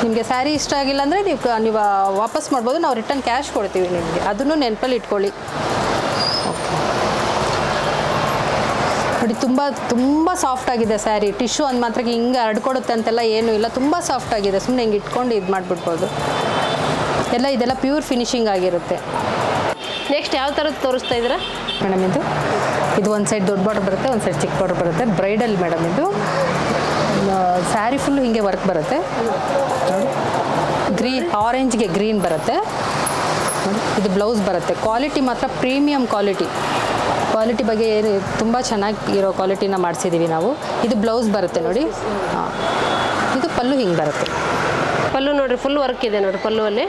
ನಿಮಗೆ ಸ್ಯಾರಿ ಇಷ್ಟ ಆಗಿಲ್ಲ ಅಂದರೆ ನೀವು ನೀವು ವಾಪಸ್ ಮಾಡ್ಬೋದು ನಾವು ರಿಟರ್ನ್ ಕ್ಯಾಶ್ ಕೊಡ್ತೀವಿ ನಿಮಗೆ. ಅದನ್ನು ನೆನಪಲ್ಲಿ ಇಟ್ಕೊಳ್ಳಿ. ನೋಡಿ ತುಂಬ ತುಂಬ ಸಾಫ್ಟ್ ಆಗಿದೆ ಸ್ಯಾರಿ. ಟಿಶ್ಯೂ ಅಂದ ಮಾತ್ರ ಹಿಂಗೆ ಹರಡ್ಕೊಡುತ್ತೆ ಅಂತೆಲ್ಲ ಏನೂ ಇಲ್ಲ. ತುಂಬ ಸಾಫ್ಟ್ ಆಗಿದೆ. ಸುಮ್ಮನೆ ಹಿಂಗೆ ಇಟ್ಕೊಂಡು ಇದು ಮಾಡಿಬಿಡ್ಬೋದು. ಎಲ್ಲ ಇದೆಲ್ಲ ಪ್ಯೂರ್ ಫಿನಿಶಿಂಗ್ ಆಗಿರುತ್ತೆ. ನೆಕ್ಸ್ಟ್ ಯಾವ ಥರದ್ದು ತೋರಿಸ್ತಾ ಇದ್ದೀರಾ? ಮೇಡಮ್ ಇದು? ಇದು ಒಂದು ಸೈಡ್ ದೊಡ್ಡ ಬಾರ್ಡರ್ ಬರುತ್ತೆ ಒಂದು ಸೈಡ್ ಚಿಕ್ಕ ಬಾರ್ಡರ್ ಬರುತ್ತೆ. ಬ್ರೈಡಲ್ ಮೇಡಮ್ ಇದು. ಸ್ಯಾರಿ ಫುಲ್ಲು ಹಿಂಗೆ ವರ್ಕ್ ಬರುತ್ತೆ. ಗ್ರೀನ್ ಆರೆಂಜ್ಗೆ ಗ್ರೀನ್ ಬರುತ್ತೆ. ಇದು ಬ್ಲೌಸ್ ಬರುತ್ತೆ. ಕ್ವಾಲಿಟಿ ಮಾತ್ರ ಪ್ರೀಮಿಯಂ ಕ್ವಾಲಿಟಿ ಕ್ವಾಲಿಟಿ ಬಗ್ಗೆ ಏನು ತುಂಬ ಚೆನ್ನಾಗಿ ಇರೋ ಕ್ವಾಲಿಟಿನ ಮಾಡಿಸಿದ್ದೀವಿ ನಾವು. ಇದು ಬ್ಲೌಸ್ ಬರುತ್ತೆ ನೋಡಿ. ಹಾಂ ಇದು ಪಲ್ಲು ಹಿಂಗೆ ಬರುತ್ತೆ. ಪಲ್ಲು ನೋಡಿರಿ ಫುಲ್ ವರ್ಕ್ ಇದೆ ನೋಡಿರಿ ಪಲ್ಲುವಲ್ಲಿ.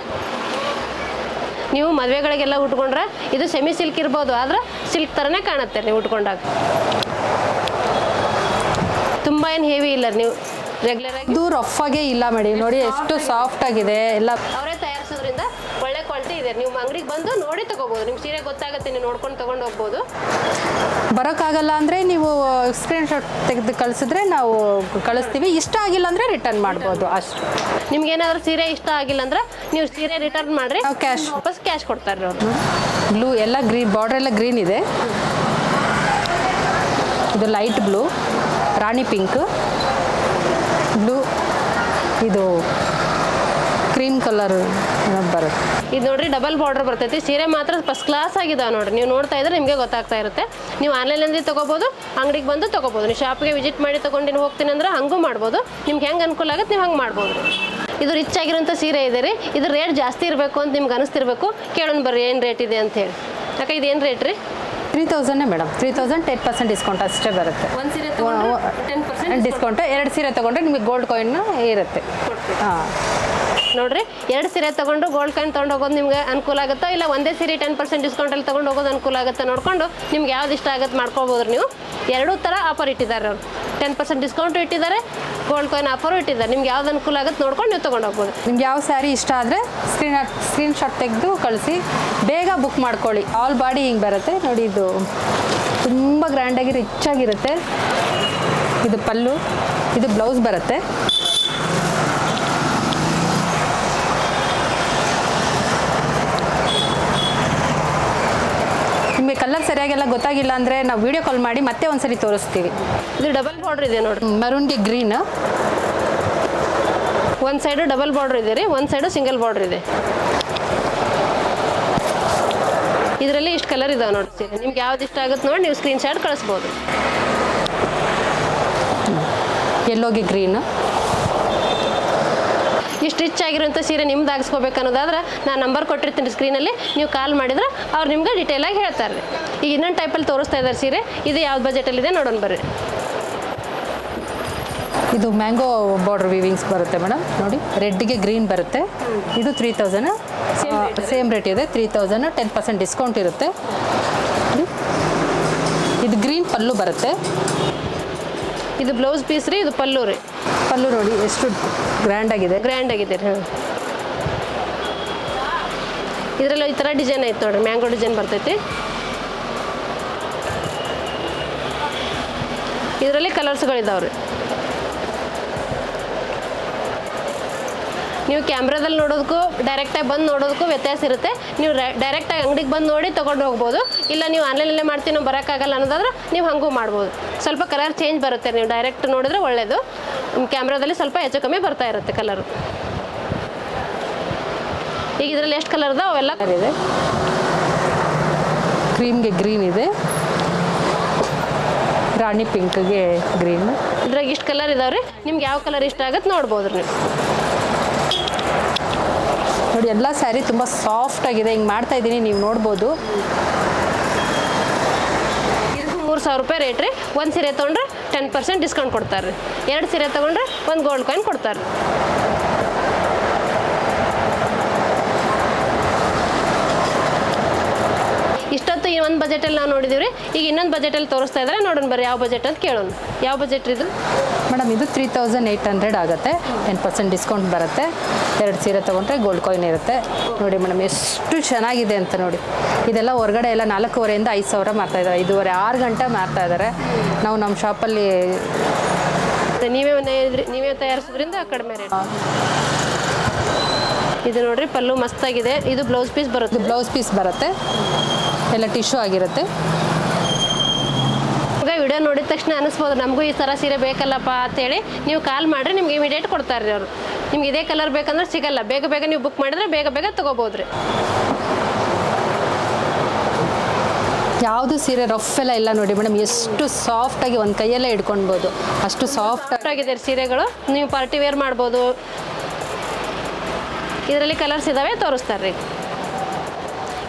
ನೀವು ಮದುವೆಗಳಿಗೆಲ್ಲ ಉಟ್ಕೊಂಡ್ರೆ ಇದು ಸೆಮಿ ಸಿಲ್ಕ್ ಇರ್ಬೋದು, ಆದ್ರೆ ಸಿಲ್ಕ್ ಥರನೇ ಕಾಣುತ್ತೆ ನೀವು ಉಟ್ಕೊಂಡಾಗ. ತುಂಬ ಏನು ಹೆವಿ ಇಲ್ಲ ನೀವು ರೆಗ್ಯುಲರ್ ಆಗಿ ಇದು ರಫ್ ಆಗೇ ಇಲ್ಲ ಮೇಡಿ ನೋಡಿ ಎಷ್ಟು ಸಾಫ್ಟ್ ಆಗಿದೆ. ಎಲ್ಲ ಅವರೇ ತಯಾರಿಸೋದ್ರಿಂದ ಒಳ್ಳೆ ಕ್ವಾಲಿಟಿ ಇದೆ. ನೀವು ಅಂಗಡಿಗೆ ಬಂದು ನೋಡಿ ತಗೋಬಹುದು ನಿಮ್ಗೆ ಸೀರೆ ಗೊತ್ತಾಗುತ್ತೆ ನೀವು ನೋಡ್ಕೊಂಡು ತಗೊಂಡು ಹೋಗ್ಬೋದು. ಬರೋಕ್ಕಾಗಲ್ಲ ಅಂದರೆ ನೀವು ಸ್ಕ್ರೀನ್ ಶಾಟ್ ತೆಗೆದು ಕಳಿಸಿದ್ರೆ ನಾವು ಕಳಿಸ್ತೀವಿ. ಇಷ್ಟ ಆಗಿಲ್ಲ ಅಂದರೆ ರಿಟರ್ನ್ ಮಾಡ್ಬೋದು ಅಷ್ಟು. ನಿಮ್ಗೆ ಏನಾದರೂ ಸೀರೆ ಇಷ್ಟ ಆಗಿಲ್ಲ ಅಂದ್ರೆ ನೀವು ಸೀರೆ ರಿಟರ್ನ್ ಮಾಡ್ರಿ. ನಾವು ಕ್ಯಾಶ್ ವಾಪಸ್ ಕ್ಯಾಶ್ ಕೊಡ್ತಾರೆ ಅವರು. ಬ್ಲೂ ಎಲ್ಲ ಗ್ರೀನ್ ಬಾರ್ಡರ್ ಎಲ್ಲ ಗ್ರೀನ್ ಇದೆ. ಇದು light blue rani pink. Blue. ಇದು ಕ್ರೀಮ್ ಕಲರ್ ಬರುತ್ತೆ. ಇದು ನೋಡ್ರಿ ಡಬಲ್ ಬಾರ್ಡರ್ ಬರ್ತೈತಿ. ಸೀರೆ ಮಾತ್ರ ಫಸ್ಟ್ ಕ್ಲಾಸ್ ಆಗಿದಾವೆ ನೋಡ್ರಿ. ನೀವು ನೋಡ್ತಾ ಇದ್ರೆ ನಿಮಗೆ ಗೊತ್ತಾಗ್ತಾ ಇರುತ್ತೆ. ನೀವು ಆನ್ಲೈನಲ್ಲಿ ತೊಗೋಬೋದು, ಅಂಗಡಿಗೆ ಬಂದು ತೊಗೋಬೋದು. ನೀವು ಶಾಪ್ಗೆ ವಿಸಿಟ್ ಮಾಡಿ ತೊಗೊಂಡು ಹೋಗ್ತೀನಿ ಅಂದ್ರೆ ಹಂಗೂ ಮಾಡ್ಬೋದು. ನಿಮ್ಗೆ ಹೆಂಗೆ ಅನುಕೂಲ ಆಗುತ್ತೆ ನೀವು ಹಂಗೆ ಮಾಡ್ಬೋದು. ಇದು ರಿಚ್ ಆಗಿರೋಂಥ ಸೀರೆ ಇದೆ ರೀ. ಇದು ರೇಟ್ ಜಾಸ್ತಿ ಇರಬೇಕು ಅಂತ ನಿಮ್ಗೆ ಅನಿಸ್ತಿರ್ಬೇಕು. ಕೇಳೋಣ ಬರ್ರಿ ಏನು ರೇಟ್ ಇದೆ ಅಂತ ಹೇಳಿ. ಯಾಕೆ ಇದು ಏನು ರೇಟ್ ರೀ? Three ತೌಸಂಡೇ madam three thousand ten percent discount ಅಷ್ಟೇ ಬರುತ್ತೆ. ಒಂದು ಸೀರೆ ಟೆನ್ ಡಿಸ್ಕೌಂಟ್ ಎರಡು ಸೀರೆ ತಗೊಂಡ್ರೆ ನಿಮಗೆ ಗೋಲ್ಡ್ ಕಾಯಿನ್ ಇರುತ್ತೆ ಹಾಂ. ನೋಡ್ರಿ, ಎರಡು ಸೀರೆ ತಗೊಂಡು ಗೋಲ್ಡ್ ಕಾಯಿನ್ ತೊಗೊಂಡು ಹೋಗೋದು ನಿಮ್ಗೆ ಅನುಕೂಲ ಆಗುತ್ತೋ ಇಲ್ಲ ಒಂದೇ ಸೀರೆ ಟೆನ್ ಪರ್ಸೆಂಟ್ ಡಿಸ್ಕೌಂಟಲ್ಲಿ ತೊಗೊಂಡು ಹೋಗೋದು ಅನುಕೂಲ ಆಗುತ್ತೆ ನೋಡ್ಕೊಂಡು ನಿಮ್ಗೆ ಯಾವ್ದು ಇಷ್ಟ ಆಗುತ್ತೆ ಮಾಡ್ಕೊಬೋದು ನೀವು. ಎರಡೂ ಥರ ಆಫರ್ ಇಟ್ಟಿದ್ದಾರೆ ಅವರು. ಟೆನ್ ಪರ್ಸೆಂಟ್ ಡಿಸ್ಕೌಂಟ್ ಇಟ್ಟಿದ್ದಾರೆ ಗೋಲ್ಡ್ ಕಾಯಿನ್ ಆಫರ್ ಇಟ್ಟಿದ್ದಾರೆ. ನಿಮ್ಗೆ ಯಾವ್ದು ಅನುಕೂಲ ಆಗುತ್ತೆ ನೋಡ್ಕೊಂಡು ನೀವು ತಗೊಂಡು ಹೋಗ್ಬೋದು. ನಿಮ್ಗೆ ಯಾವ ಸ್ಯಾರಿ ಇಷ್ಟ ಆದರೆ ಸ್ಕ್ರೀನ್ ಸ್ಕ್ರೀನ್ ಶಾಟ್ ತೆಗೆದು ಕಳಿಸಿ, ಬೇಗ ಬುಕ್ ಮಾಡ್ಕೊಳ್ಳಿ. ಆಲ್ ಬಾಡಿ ಹಿಂಗೆ ಬರುತ್ತೆ. ನೋಡಿ ಇದು ತುಂಬ ಗ್ರ್ಯಾಂಡಾಗಿ ರಿಚ್ ಆಗಿರುತ್ತೆ. ಇದು ಪಲ್ಲು, ಇದು ಬ್ಲೌಸ್ ಬರುತ್ತೆ ನಿಮಗೆ ಕಲರ್ ಸರಿಯಾಗೆಲ್ಲ ಗೊತ್ತಾಗಿಲ್ಲ ಅಂದರೆ ನಾವು ವಿಡಿಯೋ ಕಾಲ್ ಮಾಡಿ ಮತ್ತೆ ಒಂದ್ಸರಿ ತೋರಿಸ್ತೀವಿ. ಇದು ಡಬಲ್ ಬಾರ್ಡ್ರ್ ಇದೆ ನೋಡ್ರಿ ಮರೂನ್ಗೆ ಗ್ರೀನ್ ಒಂದು ಸೈಡು ಡಬಲ್ ಬಾರ್ಡ್ರ್ ಇದೆ ರೀ ಒಂದು ಸೈಡು ಸಿಂಗಲ್ ಬಾರ್ಡ್ರ್ ಇದೆ. ಇದರಲ್ಲಿ ಇಷ್ಟು ಕಲರ್ ಇದಾವೆ ನೋಡ್ತೀರಿ ನಿಮ್ಗೆ ಯಾವ್ದು ಇಷ್ಟ ಆಗುತ್ತೆ ನೋಡಿ ನೀವು ಸ್ಕ್ರೀನ್ ಶಾಟ್ ಕಳಿಸ್ಬೋದು. ಎಲ್ಲೋಗಿ ಗ್ರೀನ್ ಇಷ್ಟು ಸ್ಟಿಚ್ ಆಗಿರೋಂಥ ಸೀರೆ ನಿಮ್ದು ಹಾಕ್ಸ್ಕೋಬೇಕು ಅನ್ನೋದಾದ್ರೆ ನಾನು ನಂಬರ್ ಕೊಟ್ಟಿರ್ತೀನಿ ಸ್ಕ್ರೀನಲ್ಲಿ ನೀವು ಕಾಲ್ ಮಾಡಿದ್ರೆ ಅವ್ರು ನಿಮ್ಗೆ ಡೀಟೇಲಾಗಿ ಹೇಳ್ತಾರೆ. ರೀ ಈಗ ಇನ್ನೊಂದು ಟೈಪಲ್ಲಿ ತೋರಿಸ್ತಾ ಇದ್ದಾರೆ ಸೀರೆ. ಇದು ಯಾವ ಬಜೆಟಲ್ಲಿದೆ ನೋಡೋಣ ಬರ್ರಿ. ಇದು ಮ್ಯಾಂಗೋ ಬಾರ್ಡರ್ ವಿವಿಂಗ್ಸ್ ಬರುತ್ತೆ ಮೇಡಮ್ ನೋಡಿ ರೆಡ್ಗೆ ಗ್ರೀನ್ ಬರುತ್ತೆ. ಇದು ತ್ರೀ ತೌಸಂಡ್ ಸೇಮ್ ರೇಟ್ ಇದೆ. Three thousand ten percent discount ಇರುತ್ತೆ. ಇದು ಗ್ರೀನ್ ಪಲ್ಲು ಬರುತ್ತೆ. ಇದು ಬ್ಲೌಸ್ ಪೀಸ್ ರೀ ಇದು ಪಲ್ಲು ರೀ. ಪಲ್ಲು ನೋಡಿ ಎಷ್ಟು ಗ್ರ್ಯಾಂಡ್ ಆಗಿದೆ. ಗ್ರ್ಯಾಂಡ್ ಆಗಿದೆ ರೀ ಹಾಂ. ಇದರಲ್ಲಿ ಈ ಥರ ಡಿಸೈನ್ ಐತೆ ನೋಡ್ರಿ ಮ್ಯಾಂಗೋ ಡಿಸೈನ್ ಬರ್ತೈತಿ. ಇದರಲ್ಲಿ ಕಲರ್ಸ್ಗಳಿದಾವೆ ರೀ ನೀವು ಕ್ಯಾಮ್ರಾದಲ್ಲಿ ನೋಡೋದಕ್ಕೂ ಡೈರೆಕ್ಟಾಗಿ ಬಂದು ನೋಡೋದಕ್ಕೂ ವ್ಯತ್ಯಾಸ ಇರುತ್ತೆ. ನೀವು ಡೈರೆಕ್ಟಾಗಿ ಅಂಗಡಿಗೆ ಬಂದು ನೋಡಿ ತೊಗೊಂಡು ಹೋಗ್ಬೋದು. ಇಲ್ಲ ನೀವು ಆನ್ಲೈನಲ್ಲೇ ಮಾಡ್ತೀವಿ ನಾವು ಬರೋಕ್ಕಾಗಲ್ಲ ಅನ್ನೋದಾದ್ರೆ ನೀವು ಹಂಗೂ ಮಾಡ್ಬೋದು. ಸ್ವಲ್ಪ ಕಲರ್ ಚೇಂಜ್ ಬರುತ್ತೆ ನೀವು ಡೈರೆಕ್ಟ್ ನೋಡಿದ್ರೆ ಒಳ್ಳೆಯದು ಕ್ಯಾಮ್ರಾದಲ್ಲಿ ಸ್ವಲ್ಪ ಹೆಚ್ಚು ಕಮ್ಮಿ ಬರ್ತಾ ಇರುತ್ತೆ ಕಲರು ಈಗ ಇದರಲ್ಲಿ ಎಷ್ಟು ಕಲರ್ ಅದಾವೆ ಅವೆಲ್ಲ? ಇದೆ. ಕ್ರೀಮ್ಗೆ ಗ್ರೀನ್ ಇದೆ. ರಾಣಿ ಪಿಂಕ್ಗೆ ಗ್ರೀನ್ ಇದ್ರಾಗ ಇಷ್ಟು ಕಲರ್ ಇದಾವೆ ರೀ. ನಿಮ್ಗೆ ಯಾವ ಕಲರ್ ಇಷ್ಟ ಆಗುತ್ತೆ ನೋಡ್ಬೋದು ನೀವು. ನೋಡಿ ಎಲ್ಲ ಸ್ಯಾರಿ ತುಂಬ ಸಾಫ್ಟ್ ಆಗಿದೆ. ಹಿಂಗೆ ಮಾಡ್ತಾ ಇದ್ದೀನಿ ನೀವು ನೋಡ್ಬೋದು. ಮೂರು ಸಾವಿರ ರೂಪಾಯಿ ರೇಟ್ ರೀ. ಒಂದು ಸೀರೆ ತೊಗೊಂಡ್ರೆ ಟೆನ್ ಪರ್ಸೆಂಟ್ ಡಿಸ್ಕೌಂಟ್ ಕೊಡ್ತಾರೆ ರೀ ಎರಡು ಸೀರೆ ತೊಗೊಂಡ್ರೆ ಒಂದು ಗೋಲ್ಡ್ ಕಾಯಿನ್ ಕೊಡ್ತಾರೆ ಇಷ್ಟೊತ್ತು ಈ ಒಂದು ಬಜೆಟಲ್ಲಿ ನಾವು ನೋಡಿದ್ದೀವಿ ರೀ ಈಗ ಇನ್ನೊಂದು ಬಜೆಟಲ್ಲಿ ತೋರಿಸ್ತಾ ಇದ್ದಾರೆ ನೋಡೋಣ ಬರ್ರಿ ಯಾವ ಬಜೆಟ್ ಅಂತ ಕೇಳೋಣ. ಯಾವ ಬಜೆಟ್ ಇದು? ಮೇಡಮ್ ಇದು ತ್ರೀ ತೌಸಂಡ್ ಏಯ್ಟ್ ಹಂಡ್ರೆಡ್ ಆಗುತ್ತೆ. ಟೆನ್ ಪರ್ಸೆಂಟ್ ಡಿಸ್ಕೌಂಟ್ ಬರುತ್ತೆ. ಎರಡು ಸೀರೆ ತೊಗೊಂಡ್ರೆ ಗೋಲ್ಡ್ ಕಾಯಿನ್ ಇರುತ್ತೆ. ನೋಡಿ ಮೇಡಮ್ ಎಷ್ಟು ಚೆನ್ನಾಗಿದೆ ಅಂತ ನೋಡಿ. ಇದೆಲ್ಲ ಹೊರಗಡೆ ಎಲ್ಲ ನಾಲ್ಕೂವರೆಯಿಂದ ಐದು ಸಾವಿರ ಮಾರ್ತಾ ಇದ್ದಾರೆ. ಐದೂವರೆ ಆರು ಗಂಟೆ ಮಾರ್ತಾ ಇದ್ದಾರೆ. ನಾವು ನಮ್ಮ ಶಾಪಲ್ಲಿ ನೀವೇ ನೀವೇ ತಯಾರಿಸೋದ್ರಿಂದ ಕಡಿಮೆ ರೇಟ್ ಇದು ನೋಡ್ರಿ ಪಲ್ಲು ಮಸ್ತಾಗಿದೆ. ಇದು ಬ್ಲೌಸ್ ಪೀಸ್ ಬರುತ್ತೆ. ಬ್ಲೌಸ್ ಪೀಸ್ ಬರುತ್ತೆ. ಎಲ್ಲ ಟಿಶ್ಯೂ ಆಗಿರುತ್ತೆ. ವಿಡಿಯೋ ನೋಡಿದ ತಕ್ಷಣ ಅನಿಸ್ಬೋದು ನಮಗೂ ಈ ಥರ ಸೀರೆ ಬೇಕಲ್ಲಪ್ಪ ಅಂತೇಳಿ ನೀವು ಕಾಲ್ ಮಾಡಿರಿ ನಿಮ್ಗೆ ಇಮಿಡಿಯೇಟ್ ಕೊಡ್ತಾರೆ ರೀ ಅವರು. ನಿಮ್ಗೆ ಇದೇ ಕಲರ್ ಬೇಕಂದ್ರೆ ಸಿಗಲ್ಲ. ಬೇಗ ಬೇಗ ನೀವು ಬುಕ್ ಮಾಡಿದ್ರೆ ಬೇಗ ಬೇಗ ತೊಗೋಬೋದು ರೀ ಯಾವುದು ಸೀರೆ ರಫ್ ಎಲ್ಲ ಇಲ್ಲ ನೋಡಿ ಮೇಡಮ್ ಎಷ್ಟು ಸಾಫ್ಟಾಗಿ ಒಂದು ಕೈಯಲ್ಲೇ ಇಟ್ಕೊಳ್ಬೋದು ಅಷ್ಟು ಸಾಫ್ಟ್ ಆಗಿದೆ ಸೀರೆಗಳು. ನೀವು ಪಾರ್ಟಿ ವೇರ್ ಮಾಡ್ಬೋದು. ಇದರಲ್ಲಿ ಕಲರ್ಸ್ ಇದ್ದಾವೆ ತೋರಿಸ್ತಾರೆ ರೀ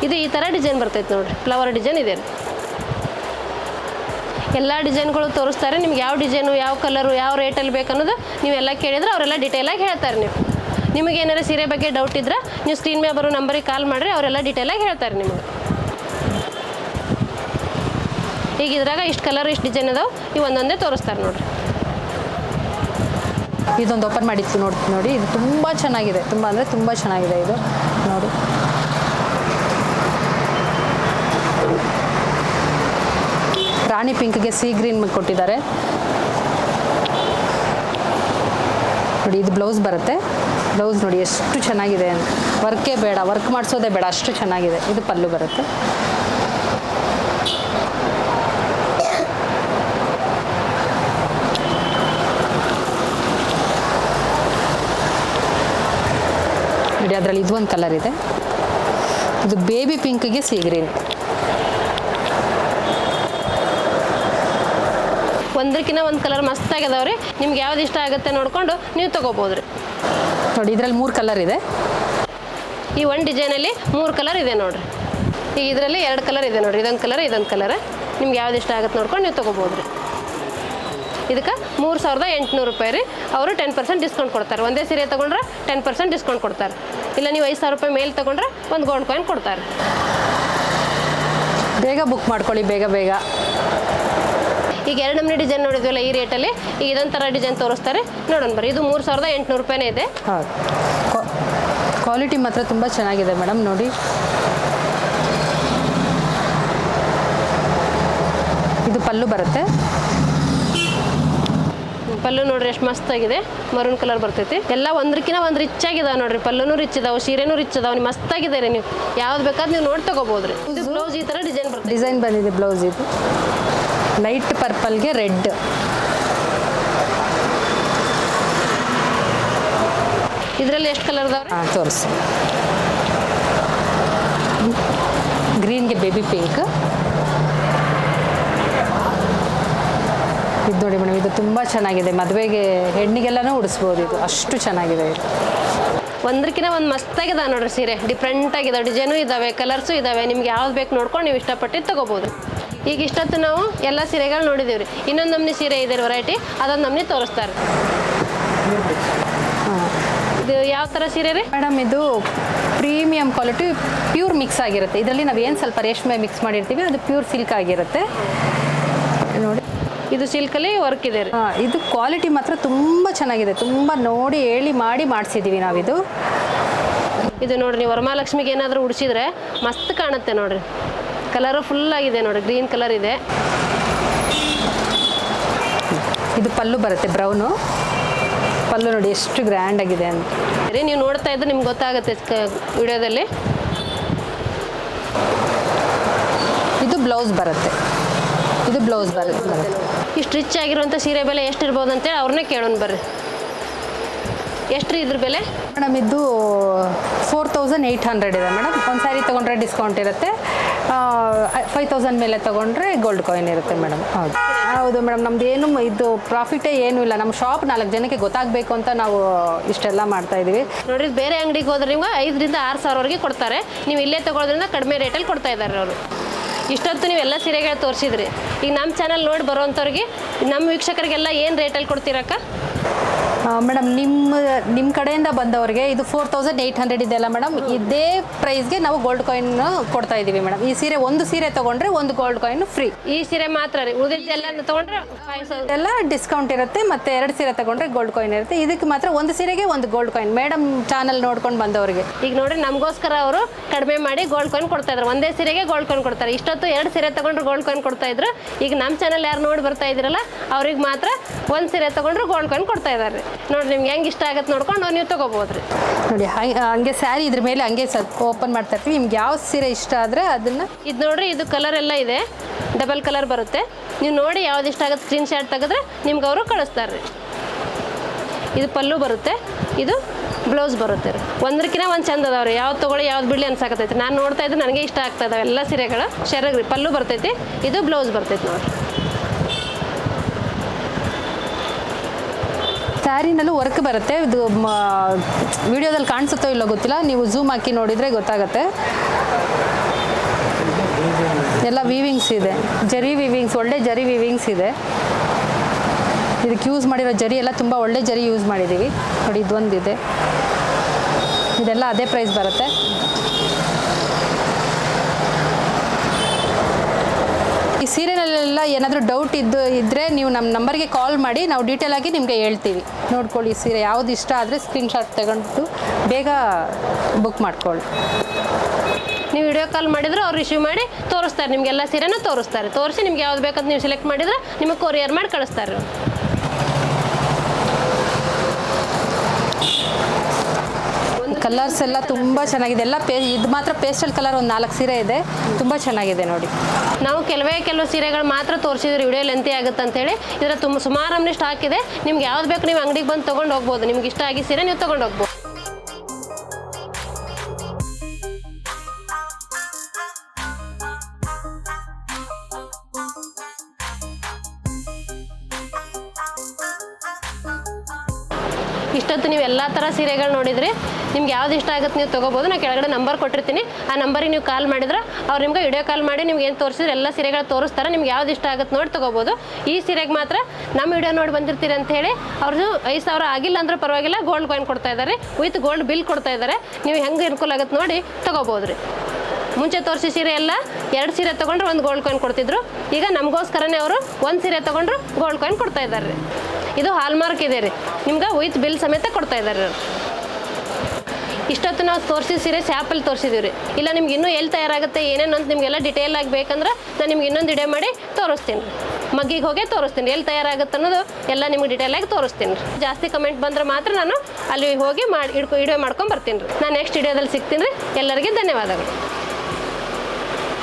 ಇದು ಈ ಥರ ಡಿಸೈನ್ ಬರ್ತೈತೆ ನೋಡಿರಿ. ಫ್ಲವರ್ ಡಿಸೈನ್ ಇದೆ. ರೀ ಎಲ್ಲ ಡಿಸೈನ್ಗಳು ತೋರಿಸ್ತಾರೆ. ನಿಮ್ಗೆ ಯಾವ ಡಿಸೈನು, ಯಾವ ಕಲರು ಯಾವ ರೇಟಲ್ಲಿ ಬೇಕನ್ನೋದು ನೀವೆಲ್ಲ ಕೇಳಿದ್ರೆ ಅವರೆಲ್ಲ ಡೀಟೇಲಾಗಿ ಹೇಳ್ತಾರೆ ನೀವು. ನಿಮಗೆ ಏನಾರ ಸೀರೆ ಬಗ್ಗೆ ಡೌಟ್ ಇದ್ರೆ ನೀವು ಸ್ಕ್ರೀನ್ ಮೇಲೆ ಬರೋ ನಂಬರಿಗೆ ಕಾಲ್ ಮಾಡಿರಿ, ಅವರೆಲ್ಲ ಡೀಟೇಲಾಗಿ ಹೇಳ್ತಾರೆ ನಿಮಗೆ. ಈಗ ಇದ್ರಾಗ ಇಷ್ಟು ಕಲರ್ ಇಷ್ಟು ಡಿಸೈನ್ ಅದಾವೆ ಇವು ಒಂದೊಂದೇ ತೋರಿಸ್ತಾರೆ ನೋಡ್ರಿ. ಇದೊಂದು ಓಪನ್ ಮಾಡಿತ್ತು ನೋಡಿ ನೋಡಿ, ಇದು ತುಂಬ ಚೆನ್ನಾಗಿದೆ. ತುಂಬ ಅಂದರೆ ತುಂಬ ಚೆನ್ನಾಗಿದೆ ಇದು. ನೋಡಿ. ರಾಣಿ ಪಿಂಕ್ಗೆ ಸೀ ಗ್ರೀನ್ ಕೊಟ್ಟಿದ್ದಾರೆ. ನೋಡಿ, ಇದು ಬ್ಲೌಸ್ ಬರುತ್ತೆ. ಬ್ಲೌಸ್ ನೋಡಿ, ಎಷ್ಟು ಚೆನ್ನಾಗಿದೆ ವರ್ಕೇ ಬೇಡ, ವರ್ಕ್ ಮಾಡಿಸೋದೇ ಬೇಡ, ಅಷ್ಟು ಚೆನ್ನಾಗಿದೆ. ಇದು ಪಲ್ಲು ಬರುತ್ತೆ. ನೋಡಿ, ಅದರಲ್ಲಿ ಇದು ಒಂದು ಕಲರ್ ಇದೆ. ಇದು ಬೇಬಿ ಪಿಂಕ್ಗೆ ಸೀ ಗ್ರೀನ್. ಒಂದಕ್ಕಿಂತ ಒಂದು ಕಲರ್ ಮಸ್ತ್ ಆಗ್ಯದಾವ ರೀ ನಿಮ್ಗೆ ಯಾವ್ದು ಇಷ್ಟ ಆಗುತ್ತೆ ನೋಡ್ಕೊಂಡು ನೀವು ತಗೋಬೋದು ರೀ ನೋಡಿ ಇದರಲ್ಲಿ ಮೂರು ಕಲರ್ ಇದೆ. ಈ ಒಂದು ಡಿಸೈನಲ್ಲಿ ಮೂರು ಕಲರ್ ಇದೆ ನೋಡಿರಿ. ಈಗ ಇದರಲ್ಲಿ ಎರಡು ಕಲರ್ ಇದೆ ನೋಡಿರಿ. ಇದೊಂದು ಕಲರ್ ಇದೊಂದು ಕಲರ್ ನಿಮ್ಗೆ ಯಾವ್ದು ಇಷ್ಟ ಆಗುತ್ತೆ ನೋಡ್ಕೊಂಡು ನೀವು ತೊಗೋಬೋದು ರೀ ಇದಕ್ಕೆ ಮೂರು ಸಾವಿರದ ಎಂಟುನೂರು ರೂಪಾಯಿ ರೀ. ಅವರು ಟೆನ್ ಪರ್ಸೆಂಟ್ ಡಿಸ್ಕೌಂಟ್ ಕೊಡ್ತಾರೆ. ಒಂದೇ ಸೀರೆ ತೊಗೊಂಡ್ರೆ ಟೆನ್ ಪರ್ಸೆಂಟ್ ಡಿಸ್ಕೌಂಟ್ ಕೊಡ್ತಾರೆ. ಇಲ್ಲ ನೀವು ಐದು ಸಾವಿರ ರೂಪಾಯಿ ಮೇಲೆ ತೊಗೊಂಡ್ರೆ ಒಂದು ಗೋಲ್ಡ್ ಕಾಯಿನ್ ಕೊಡ್ತಾರೆ. ಬೇಗ ಬುಕ್ ಮಾಡ್ಕೊಳ್ಳಿ ಬೇಗ ಬೇಗ. ಈಗ ಎರಡು ನಮೂನಿ ಡಿಸೈನ್ ನೋಡಿದ್ವಲ್ಲ ಈ ರೇಟಲ್ಲಿ ಈಗ ಇದೊಂದು ಥರ ಡಿಸೈನ್ ತೋರಿಸ್ತಾರೆ. ನೋಡೋಣ ಬರ್ರಿ ಇದು ಮೂರು ಸಾವಿರದ ಎಂಟುನೂರು ರೂಪಾಯಿನೇ ಇದೆ. ಹೌದು. ಕ್ವಾಲಿಟಿ ಮಾತ್ರ ತುಂಬ ಚೆನ್ನಾಗಿದೆ ಮೇಡಮ್ ನೋಡಿ. ಇದು ಪಲ್ಲು ಬರುತ್ತೆ. ಪಲ್ಲು ನೋಡ್ರಿ ಎಷ್ಟು ಮಸ್ತ್ ಆಗಿದೆ ಮರೂನ್ ಕಲರ್ ಬರ್ತೈತಿ. ಎಲ್ಲ ಒಂದ್ರಕಿನ ಒಂದು ರಿಚ್ ಆಗಿದಾವೆ ನೋಡ್ರಿ ಪಲ್ಲುನು ರಿಚ್ ಇದಾವೆ ಸೀರೆನೂ ರಿಚ್ ಇದಾವೆ ನೀವು ಮಸ್ತ್ ಆಗಿದ್ದಾರೆ ರೀ ನೀವು. ಯಾವ್ದು ಬೇಕಾದ್ರೆ ನೀವು ನೋಡಿ ತಗೋಬೋದ್ರಿ. ಇದು ಬ್ಲೌಸ್ ಈ ಥರ ಡಿಸೈನ್ ಬರ್ತೈತಿ. ಡಿಸೈನ್ ಬಂದಿದೆ ಬ್ಲೌಸ್ ಇದು. ಲೈಟ್ ಪರ್ಪಲ್ಗೆ ರೆಡ್ ಇದರಲ್ಲಿ ಎಷ್ಟು ಕಲರ್ ಹಾಂ ತೋರಿಸಿ. ಗ್ರೀನ್ಗೆ ಬೇಬಿ ಪಿಂಕ್ ಇದು ನೋಡಿ ಮೇಡಮ್ ಇದು ತುಂಬ ಚೆನ್ನಾಗಿದೆ. ಮದುವೆಗೆ ಹೆಣ್ಣಿಗೆಲ್ಲನೂ ಉಡಿಸ್ಬೋದು ಇದು. ಅಷ್ಟು ಚೆನ್ನಾಗಿದೆ ಇದು. ಒಂದ್ರಕಿನ ಒಂದು ಮಸ್ತಾಗಿದೆ ನೋಡ್ರಿ ಸೀರೆ. ಡಿಫ್ರೆಂಟ್ ಆಗಿದೆ ಡಿಸೈನು ಇದಾವೆ ಕಲರ್ಸು ಇದಾವೆ. ನಿಮ್ಗೆ ಯಾವ್ದು ಬೇಕು ನೋಡ್ಕೊಂಡು ನೀವು ಇಷ್ಟಪಟ್ಟು ತಗೋಬೋದು. ಈಗ ಇಷ್ಟೊತ್ತು ನಾವು ಎಲ್ಲ ಸೀರೆಗಳು ನೋಡಿದೀವಿ ರೀ ಇನ್ನೊಂದು ನಮ್ನಿ ಸೀರೆ ಇದೆ ವೆರೈಟಿ ಅದೊಂದು ನಮ್ನಿ ತೋರಿಸ್ತಾರೆ ಇದು ಯಾವ ಥರ ಸೀರೆ ರೀ? ಮೇಡಮ್ ಇದು ಪ್ರೀಮಿಯಂ ಕ್ವಾಲಿಟಿ ಪ್ಯೂರ್ ಮಿಕ್ಸ್ ಆಗಿರುತ್ತೆ. ಇದರಲ್ಲಿ ನಾವು ಏನು ಸ್ವಲ್ಪ ರೇಷ್ಮೆ ಮಿಕ್ಸ್ ಮಾಡಿರ್ತೀವಿ ಅದು ಪ್ಯೂರ್ ಸಿಲ್ಕ್ ಆಗಿರುತ್ತೆ. ನೋಡಿ. ಇದು ಸಿಲ್ಕಲ್ಲಿ ವರ್ಕ್ ಇದೆ ರೀ. ಹಾ, ಇದು ಕ್ವಾಲಿಟಿ ಮಾತ್ರ ತುಂಬ ಚೆನ್ನಾಗಿದೆ. ತುಂಬ ನೋಡಿ ಹೇಳಿ ಮಾಡಿ ಮಾಡಿಸಿದ್ದೀವಿ ನಾವಿದು. ಇದು ನೋಡಿರಿ ನೀವು ವರಮಹಾಲಕ್ಷ್ಮಿಗೆ ಏನಾದರೂ ಉಡಿಸಿದ್ರೆ ಮಸ್ತ್ ಕಾಣುತ್ತೆ ನೋಡ್ರಿ. ಕಲರು ಫುಲ್ ಆಗಿದೆ ನೋಡಿ ಗ್ರೀನ್ ಕಲರ್ ಇದೆ. ಇದು ಪಲ್ಲು ಬರುತ್ತೆ ಬ್ರೌನು. ಪಲ್ಲು ನೋಡಿ ಎಷ್ಟು ಗ್ರ್ಯಾಂಡ್ ಆಗಿದೆ ಅಂತ. ಸರಿ ನೀವು ನೋಡ್ತಾ ಇದ್ರೆ ನಿಮ್ಗೆ ಗೊತ್ತಾಗುತ್ತೆ ವಿಡಿಯೋದಲ್ಲಿ. ಇದು ಬ್ಲೌಸ್ ಬರುತ್ತೆ. ಇದು ಬ್ಲೌಸ್ ಬರುತ್ತೆ. ಇಷ್ಟು ರಿಚ್ ಆಗಿರುವಂಥ ಸೀರೆ ಬೆಲೆ ಎಷ್ಟು ಇರ್ಬೋದು ಅಂತೇಳಿ ಅವ್ರನ್ನೇ ಕೇಳೋಣ ಬರ್ರಿ. ಎಷ್ಟು ರೀ ಇದ್ರ ಬೆಲೆ? ಮೇಡಮ್ ಇದು ಫೋರ್ ತೌಸಂಡ್ ಏಯ್ಟ್ ಹಂಡ್ರೆಡ್ ಇದೆ. ಮೇಡಮ್ ಒಂದು ಸ್ಯಾರಿ ತೊಗೊಂಡ್ರೆ ಡಿಸ್ಕೌಂಟ್ ಇರುತ್ತೆ. ಫೈವ್ ತೌಸಂಡ್ ಮೇಲೆ ತೊಗೊಂಡ್ರೆ ಗೋಲ್ಡ್ ಕಾಯಿನ್ ಇರುತ್ತೆ ಮೇಡಮ್ ಹೌದು. ಹೌದು ಮೇಡಮ್ ನಮ್ದು ಏನು ಇದು ಪ್ರಾಫಿಟೇ ಏನೂ ಇಲ್ಲ. ನಮ್ಮ ಶಾಪ್ ನಾಲ್ಕು ಜನಕ್ಕೆ ಗೊತ್ತಾಗಬೇಕು ಅಂತ ನಾವು ಇಷ್ಟೆಲ್ಲ ಮಾಡ್ತಾ ಇದೀವಿ ನೋಡ್ರಿ ಬೇರೆ ಅಂಗಡಿಗೆ ಹೋದ್ರೆ ನಿಮ್ಗೆ ಐದರಿಂದ ಆರು ಸಾವಿರವರೆಗೆ ಕೊಡ್ತಾರೆ. ನೀವು ಇಲ್ಲೇ ತಗೊಳ್ಳೋದ್ರಿಂದ ಕಡಿಮೆ ರೇಟಲ್ಲಿ ಕೊಡ್ತಾ ಇದ್ದಾರೆ ಅವರು. ಇಷ್ಟೊತ್ತು ನೀವು ಎಲ್ಲ ಸೀರೆಗಳು ತೋರಿಸಿದ್ರಿ. ಈಗ ನಮ್ಮ ಚಾನಲ್ ನೋಡಿ ಬರೋವಂಥವ್ರಿಗೆ ನಮ್ಮ ವೀಕ್ಷಕರಿಗೆಲ್ಲ ಏನು ರೇಟಲ್ಲಿ ಕೊಡ್ತೀರಕ್ಕ? ಮೇಡಮ್ ನಿಮ್ಮ ನಿಮ್ಮ ಕಡೆಯಿಂದ ಬಂದವರಿಗೆ ಇದು ಫೋರ್ ತೌಸಂಡ್ ಏಯ್ಟ್ ಹಂಡ್ರೆಡ್ ಇದೆಯಲ್ಲ ಮೇಡಮ್? ಇದೇ ಪ್ರೈಸ್ಗೆ ನಾವು ಗೋಲ್ಡ್ ಕಾಯಿನ್ ಕೊಡ್ತಾ ಇದ್ದೀವಿ ಮೇಡಮ್. ಈ ಸೀರೆ ಒಂದು ಸೀರೆ ತೊಗೊಂಡ್ರೆ ಒಂದು ಗೋಲ್ಡ್ ಕಾಯಿನ್ ಫ್ರೀ ಈ ಸೀರೆ ಮಾತ್ರ ರೀ ಉಳಿದೆಲ್ಲ ತಗೊಂಡ್ರೆ ಎಲ್ಲ ಡಿಸ್ಕೌಂಟ್ ಇರುತ್ತೆ ಮತ್ತೆ ಎರಡು ಸೀರೆ ತಗೊಂಡ್ರೆ ಗೋಲ್ಡ್ ಕಾಯಿನ್ ಇರುತ್ತೆ. ಇದಕ್ಕೆ ಮಾತ್ರ ಒಂದು ಸೀರೆಗೆ ಒಂದು ಗೋಲ್ಡ್ ಕಾಯಿನ್ ಮೇಡಮ್ ಚಾನಲ್ ನೋಡ್ಕೊಂಡು ಬಂದವರಿಗೆ. ಈಗ ನೋಡ್ರಿ ನಮಗೋಸ್ಕರ ಅವರು ಕಡಿಮೆ ಮಾಡಿ ಗೋಲ್ಡ್ ಕಾಯಿನ್ ಕೊಡ್ತಾ ಇದ್ರು. ಒಂದೇ ಸೀರೆಗೆ ಗೋಲ್ಡ್ ಕಾಯಿನ್ ಕೊಡ್ತಾರೆ. ಇಷ್ಟೊತ್ತು ಎರಡು ಸೀರೆ ತೊಗೊಂಡ್ರೆ ಗೋಲ್ಡ್ ಕಾಯಿನ್ ಕೊಡ್ತಾ ಇದ್ರು. ಈಗ ನಮ್ಮ ಚಾನಲ್ ಯಾರು ನೋಡಿ ಬರ್ತಾ ಇದ್ರಲ್ಲ ಅವ್ರಿಗೆ ಮಾತ್ರ ಒಂದು ಸೀರೆ ತಗೊಂಡ್ರೆ ಗೋಲ್ಡ್ ಕಾಯಿನ್ ಕೊಡ್ತಾ ಇದ್ದಾರೆ ನೋಡ್ರಿ ನಿಮ್ಗೆ ಹೆಂಗೆ ಇಷ್ಟ ಆಗತ್ತೆ ನೋಡ್ಕೊಂಡು ನೀವು ತಗೋಬೋದು ರೀ ನೋಡಿ ಹಂಗೆ ಹಂಗೆ ಸ್ಯಾರಿ ಇದ್ರ ಮೇಲೆ ಹಂಗೆ ಓಪನ್ ಮಾಡ್ತಾ ಇರ್ತೀವಿ. ನಿಮ್ಗೆ ಯಾವ ಸೀರೆ ಇಷ್ಟ ಆದರೆ ಅದನ್ನು ಇದು ನೋಡ್ರಿ ಇದು ಕಲರ್ ಎಲ್ಲ ಇದೆ. ಡಬಲ್ ಕಲರ್ ಬರುತ್ತೆ. ನೀವು ನೋಡಿ ಯಾವ್ದು ಇಷ್ಟ ಆಗುತ್ತೆ ಸ್ಕ್ರೀನ್ ಶಾಟ್ ತೆಗೆದ್ರೆ ನಿಮ್ಗೆ ಅವರು ಕಳಿಸ್ತಾರೆ ರೀ ಇದು ಪಲ್ಲು ಬರುತ್ತೆ. ಇದು ಬ್ಲೌಸ್ ಬರುತ್ತೆ ರೀ. ಒಂದ್ರಕಿನ ಒಂದು ಚಂದ ಅದಾವ್ರಿ ಯಾವ್ದು ತೊಗೊಳ್ಳಿ ಯಾವ್ದು ಬಿಳಿ ಅನ್ಸಾಕತ್ತೈತಿ. ನಾನು ನೋಡ್ತಾ ಇದ್ದು ನನಗೆ ಇಷ್ಟ ಆಗ್ತಾ ಇದಾವೆ ಎಲ್ಲ ಸೀರೆಗಳು. ಶರಗ್ ರೀ ಪಲ್ಲು ಬರ್ತೈತಿ. ಇದು ಬ್ಲೌಸ್ ಬರ್ತೈತಿ ನೋಡ್ರಿ. ಸ್ಯಾರಿನಲ್ಲೂ ವರ್ಕ್ ಬರುತ್ತೆ. ಇದು ವಿಡಿಯೋದಲ್ಲಿ ಕಾಣಿಸುತ್ತೋ ಇಲ್ಲೋ ಗೊತ್ತಿಲ್ಲ. ನೀವು ಝೂಮ್ ಹಾಕಿ ನೋಡಿದರೆ ಗೊತ್ತಾಗುತ್ತೆ. ಎಲ್ಲ ವೀವಿಂಗ್ಸ್ ಇದೆ. ಜರಿ ವಿವಿಂಗ್ಸ್ ಒಳ್ಳೆ ಜರಿ ವಿವಿಂಗ್ಸ್ ಇದೆ. ಇದಕ್ಕೆ ಯೂಸ್ ಮಾಡಿರೋ ಜರಿ ಎಲ್ಲ ತುಂಬ ಒಳ್ಳೆ ಜರಿ ಯೂಸ್ ಮಾಡಿದ್ದೀವಿ ನೋಡಿ, ಇದೊಂದಿದೆ. ಇದೆಲ್ಲ ಅದೇ ಪ್ರೈಸ್ ಬರುತ್ತೆ. ಸೀರೆನಲ್ಲೆಲ್ಲ ಏನಾದರೂ ಡೌಟ್ ಇದ್ದು ಇದ್ದರೆ ನೀವು ನಮ್ಮ ನಂಬರ್ಗೆ ಕಾಲ್ ಮಾಡಿ, ನಾವು ಡೀಟೇಲ್ ಆಗಿ ನಿಮಗೆ ಹೇಳ್ತೀವಿ. ನೋಡ್ಕೊಳ್ಳಿ, ಸೀರೆ ಯಾವ್ದು ಇಷ್ಟ ಆದರೆ ಸ್ಕ್ರೀನ್ಶಾಟ್ ತಗೊಂಡು ಬೇಗ ಬುಕ್ ಮಾಡ್ಕೊಳ್ಳಿ. ನೀವು ವಿಡಿಯೋ ಕಾಲ್ ಮಾಡಿದ್ರೆ ಅವ್ರು ರಿಸೀವ್ ಮಾಡಿ ತೋರಿಸ್ತಾರೆ, ನಿಮಗೆಲ್ಲ ಸೀರೆನೂ ತೋರಿಸ್ತಾರೆ. ತೋರಿಸಿ ನಿಮ್ಗೆ ಯಾವ್ದು ಬೇಕಂತ ನೀವು ಸೆಲೆಕ್ಟ್ ಮಾಡಿದ್ರೆ ನಿಮಗೆ ಕೊರಿಯರ್ ಮಾಡಿ ಕಳಿಸ್ತಾರೆ. ಕಲರ್ಸ್ ಎಲ್ಲ ತುಂಬ ಚೆನ್ನಾಗಿದೆ. ಎಲ್ಲ ಪೇ ಇದು ಮಾತ್ರ ಪೇಸ್ಟಲ್ ಕಲರ್ ಒಂದು ನಾಲ್ಕು ಸೀರೆ ಇದೆ. ತುಂಬ ಚೆನ್ನಾಗಿದೆ ನೋಡಿ. ನಾವು ಕೆಲವೇ ಕೆಲವು ಸೀರೆಗಳು ಮಾತ್ರ ತೋರಿಸಿದ್ರೆ ವಿಡಿಯೋ ಲೆಂತಿ ಆಗುತ್ತೆ ಅಂತೇಳಿ ಇದರ ತುಂಬ ಸುಮಾರು ನಮ್ನಿ ಸ್ಟಾಕ್ ಇದೆ. ನಿಮ್ಗೆ ಯಾವ್ದು ಬೇಕು ನೀವು ಅಂಗಡಿಗೆ ಬಂದು ತೊಗೊಂಡು ಹೋಗ್ಬೋದು. ನಿಮ್ಗೆ ಇಷ್ಟ ಆಗಿ ಸೀರೆ ನೀವು ತೊಗೊಂಡು ಹೋಗ್ಬೋದು. ಇಷ್ಟೊತ್ತು ನೀವು ಎಲ್ಲ ಥರ ಸೀರೆಗಳು ನೋಡಿದ್ರಿ. ನಿಮ್ಗೆ ಯಾವ್ದು ಇಷ್ಟ ಆಗುತ್ತೆ ನೀವು ತಗೋಬಹುದು ನಾನು ಕೆಳಗಡೆ ನಂಬರ್ ಕೊಟ್ಟಿರ್ತೀನಿ. ಆ ನಂಬರಿಗೆ ನೀವು ಕಾಲ್ ಮಾಡಿದ್ರೆ ಅವ್ರು ನಿಮ್ಗೆ ವಿಡಿಯೋ ಕಾಲ್ ಮಾಡಿ ನಿಮ್ಗೆ ಏನು ತೋರಿಸಿದ್ರೆ ಎಲ್ಲ ಸೀರೆಗಳು ತೋರಿಸ್ತಾರೆ. ನಿಮ್ಗೆ ಯಾವ್ದು ಇಷ್ಟ ಆಗುತ್ತೆ ನೋಡಿ ತಗೋಬಹುದು ಈ ಸೀರೆಗೆ ಮಾತ್ರ ನಮ್ಮ ವಿಡಿಯೋ ನೋಡಿ ಬಂದಿರ್ತೀರಿ ಅಂತ ಹೇಳಿ ಅವ್ರದ್ದು ಐದು ಸಾವಿರ ಆಗಿಲ್ಲ ಅಂದ್ರೆ ಪರವಾಗಿಲ್ಲ ಗೋಲ್ಡ್ ಕಾಯಿನ್ ಕೊಡ್ತಾ ಇದ್ದಾರೆ ವಿತ್ ಗೋಲ್ಡ್ ಬಿಲ್ ಕೊಡ್ತಾ ಇದ್ದಾರೆ ನೀವು ಹೆಂಗೆ ಅನುಕೂಲ ಆಗುತ್ತೆ ನೋಡಿ ತೊಗೋಬೋದು ರೀ. ಮುಂಚೆ ತೋರಿಸಿ ಸೀರೆ ಎಲ್ಲ ಎರಡು ಸೀರೆ ತೊಗೊಂಡ್ರೆ ಒಂದು ಗೋಲ್ಡ್ ಕಾಯಿನ್ ಕೊಡ್ತಿದ್ರು. ಈಗ ನಮಗೋಸ್ಕರನೇ ಅವರು ಒಂದು ಸೀರೆ ತೊಗೊಂಡ್ರು ಗೋಲ್ಡ್ ಕಾಯಿನ್ ಕೊಡ್ತಾ ಇದ್ದಾರೆ ರೀ. ಇದು ಹಾಲ್ಮಾರ್ಕ್ ಇದೆ ರೀ. ನಿಮ್ಗೆ ವಿತ್ ಬಿಲ್ ಸಮೇತ ಕೊಡ್ತಾ ಇದ್ದಾರೆ ರೀ ಇಷ್ಟೊತ್ತು ನಾವು ತೋರಿಸಿದ ಸೀರೆ ಸ್ಯಾಪಲ್ಲಿ ತೋರಿಸಿದ್ದೀವಿ ರೀ ಇಲ್ಲ, ನಿಮ್ಗೆ ಇನ್ನೂ ಎಲ್ಲಿ ತಯಾರಾಗುತ್ತೆ, ಏನೇನು ಅಂತ ನಿಮಗೆಲ್ಲ ಡಿಟೇಲ್ ಆಗಿ ಬೇಕಂದ್ರೆ ನಾನು ನಿಮ್ಗೆ ಇನ್ನೊಂದು ಇಡೇ ಮಾಡಿ ತೋರಿಸ್ತೀನಿ. ಮಗ್ಗಿಗೆ ಹೋಗಿ ತೋರಿಸ್ತೀನಿ, ಎಲ್ಲಿ ತಯಾರಾಗುತ್ತೆ ಅನ್ನೋದು ಎಲ್ಲ ನಿಮ್ಗೆ ಡಿಟೇಲ್ ಆಗಿ ತೋರಿಸ್ತೀನಿ. ಜಾಸ್ತಿ ಕಮೆಂಟ್ ಬಂದ್ರೆ ಮಾತ್ರ ನಾನು ಅಲ್ಲಿ ಹೋಗಿ ಮಾಡಿ ಇಡ್ಕೊ ವಿಡಿಯೋ ಮಾಡ್ಕೊಂಡು ಬರ್ತೀನಿ. ರೀ ನಾನು ನೆಕ್ಸ್ಟ್ ವಿಡಿಯೋದಲ್ಲಿ ಸಿಗ್ತೀನಿ ರೀ. ಎಲ್ಲರಿಗೆ ಧನ್ಯವಾದಗಳು.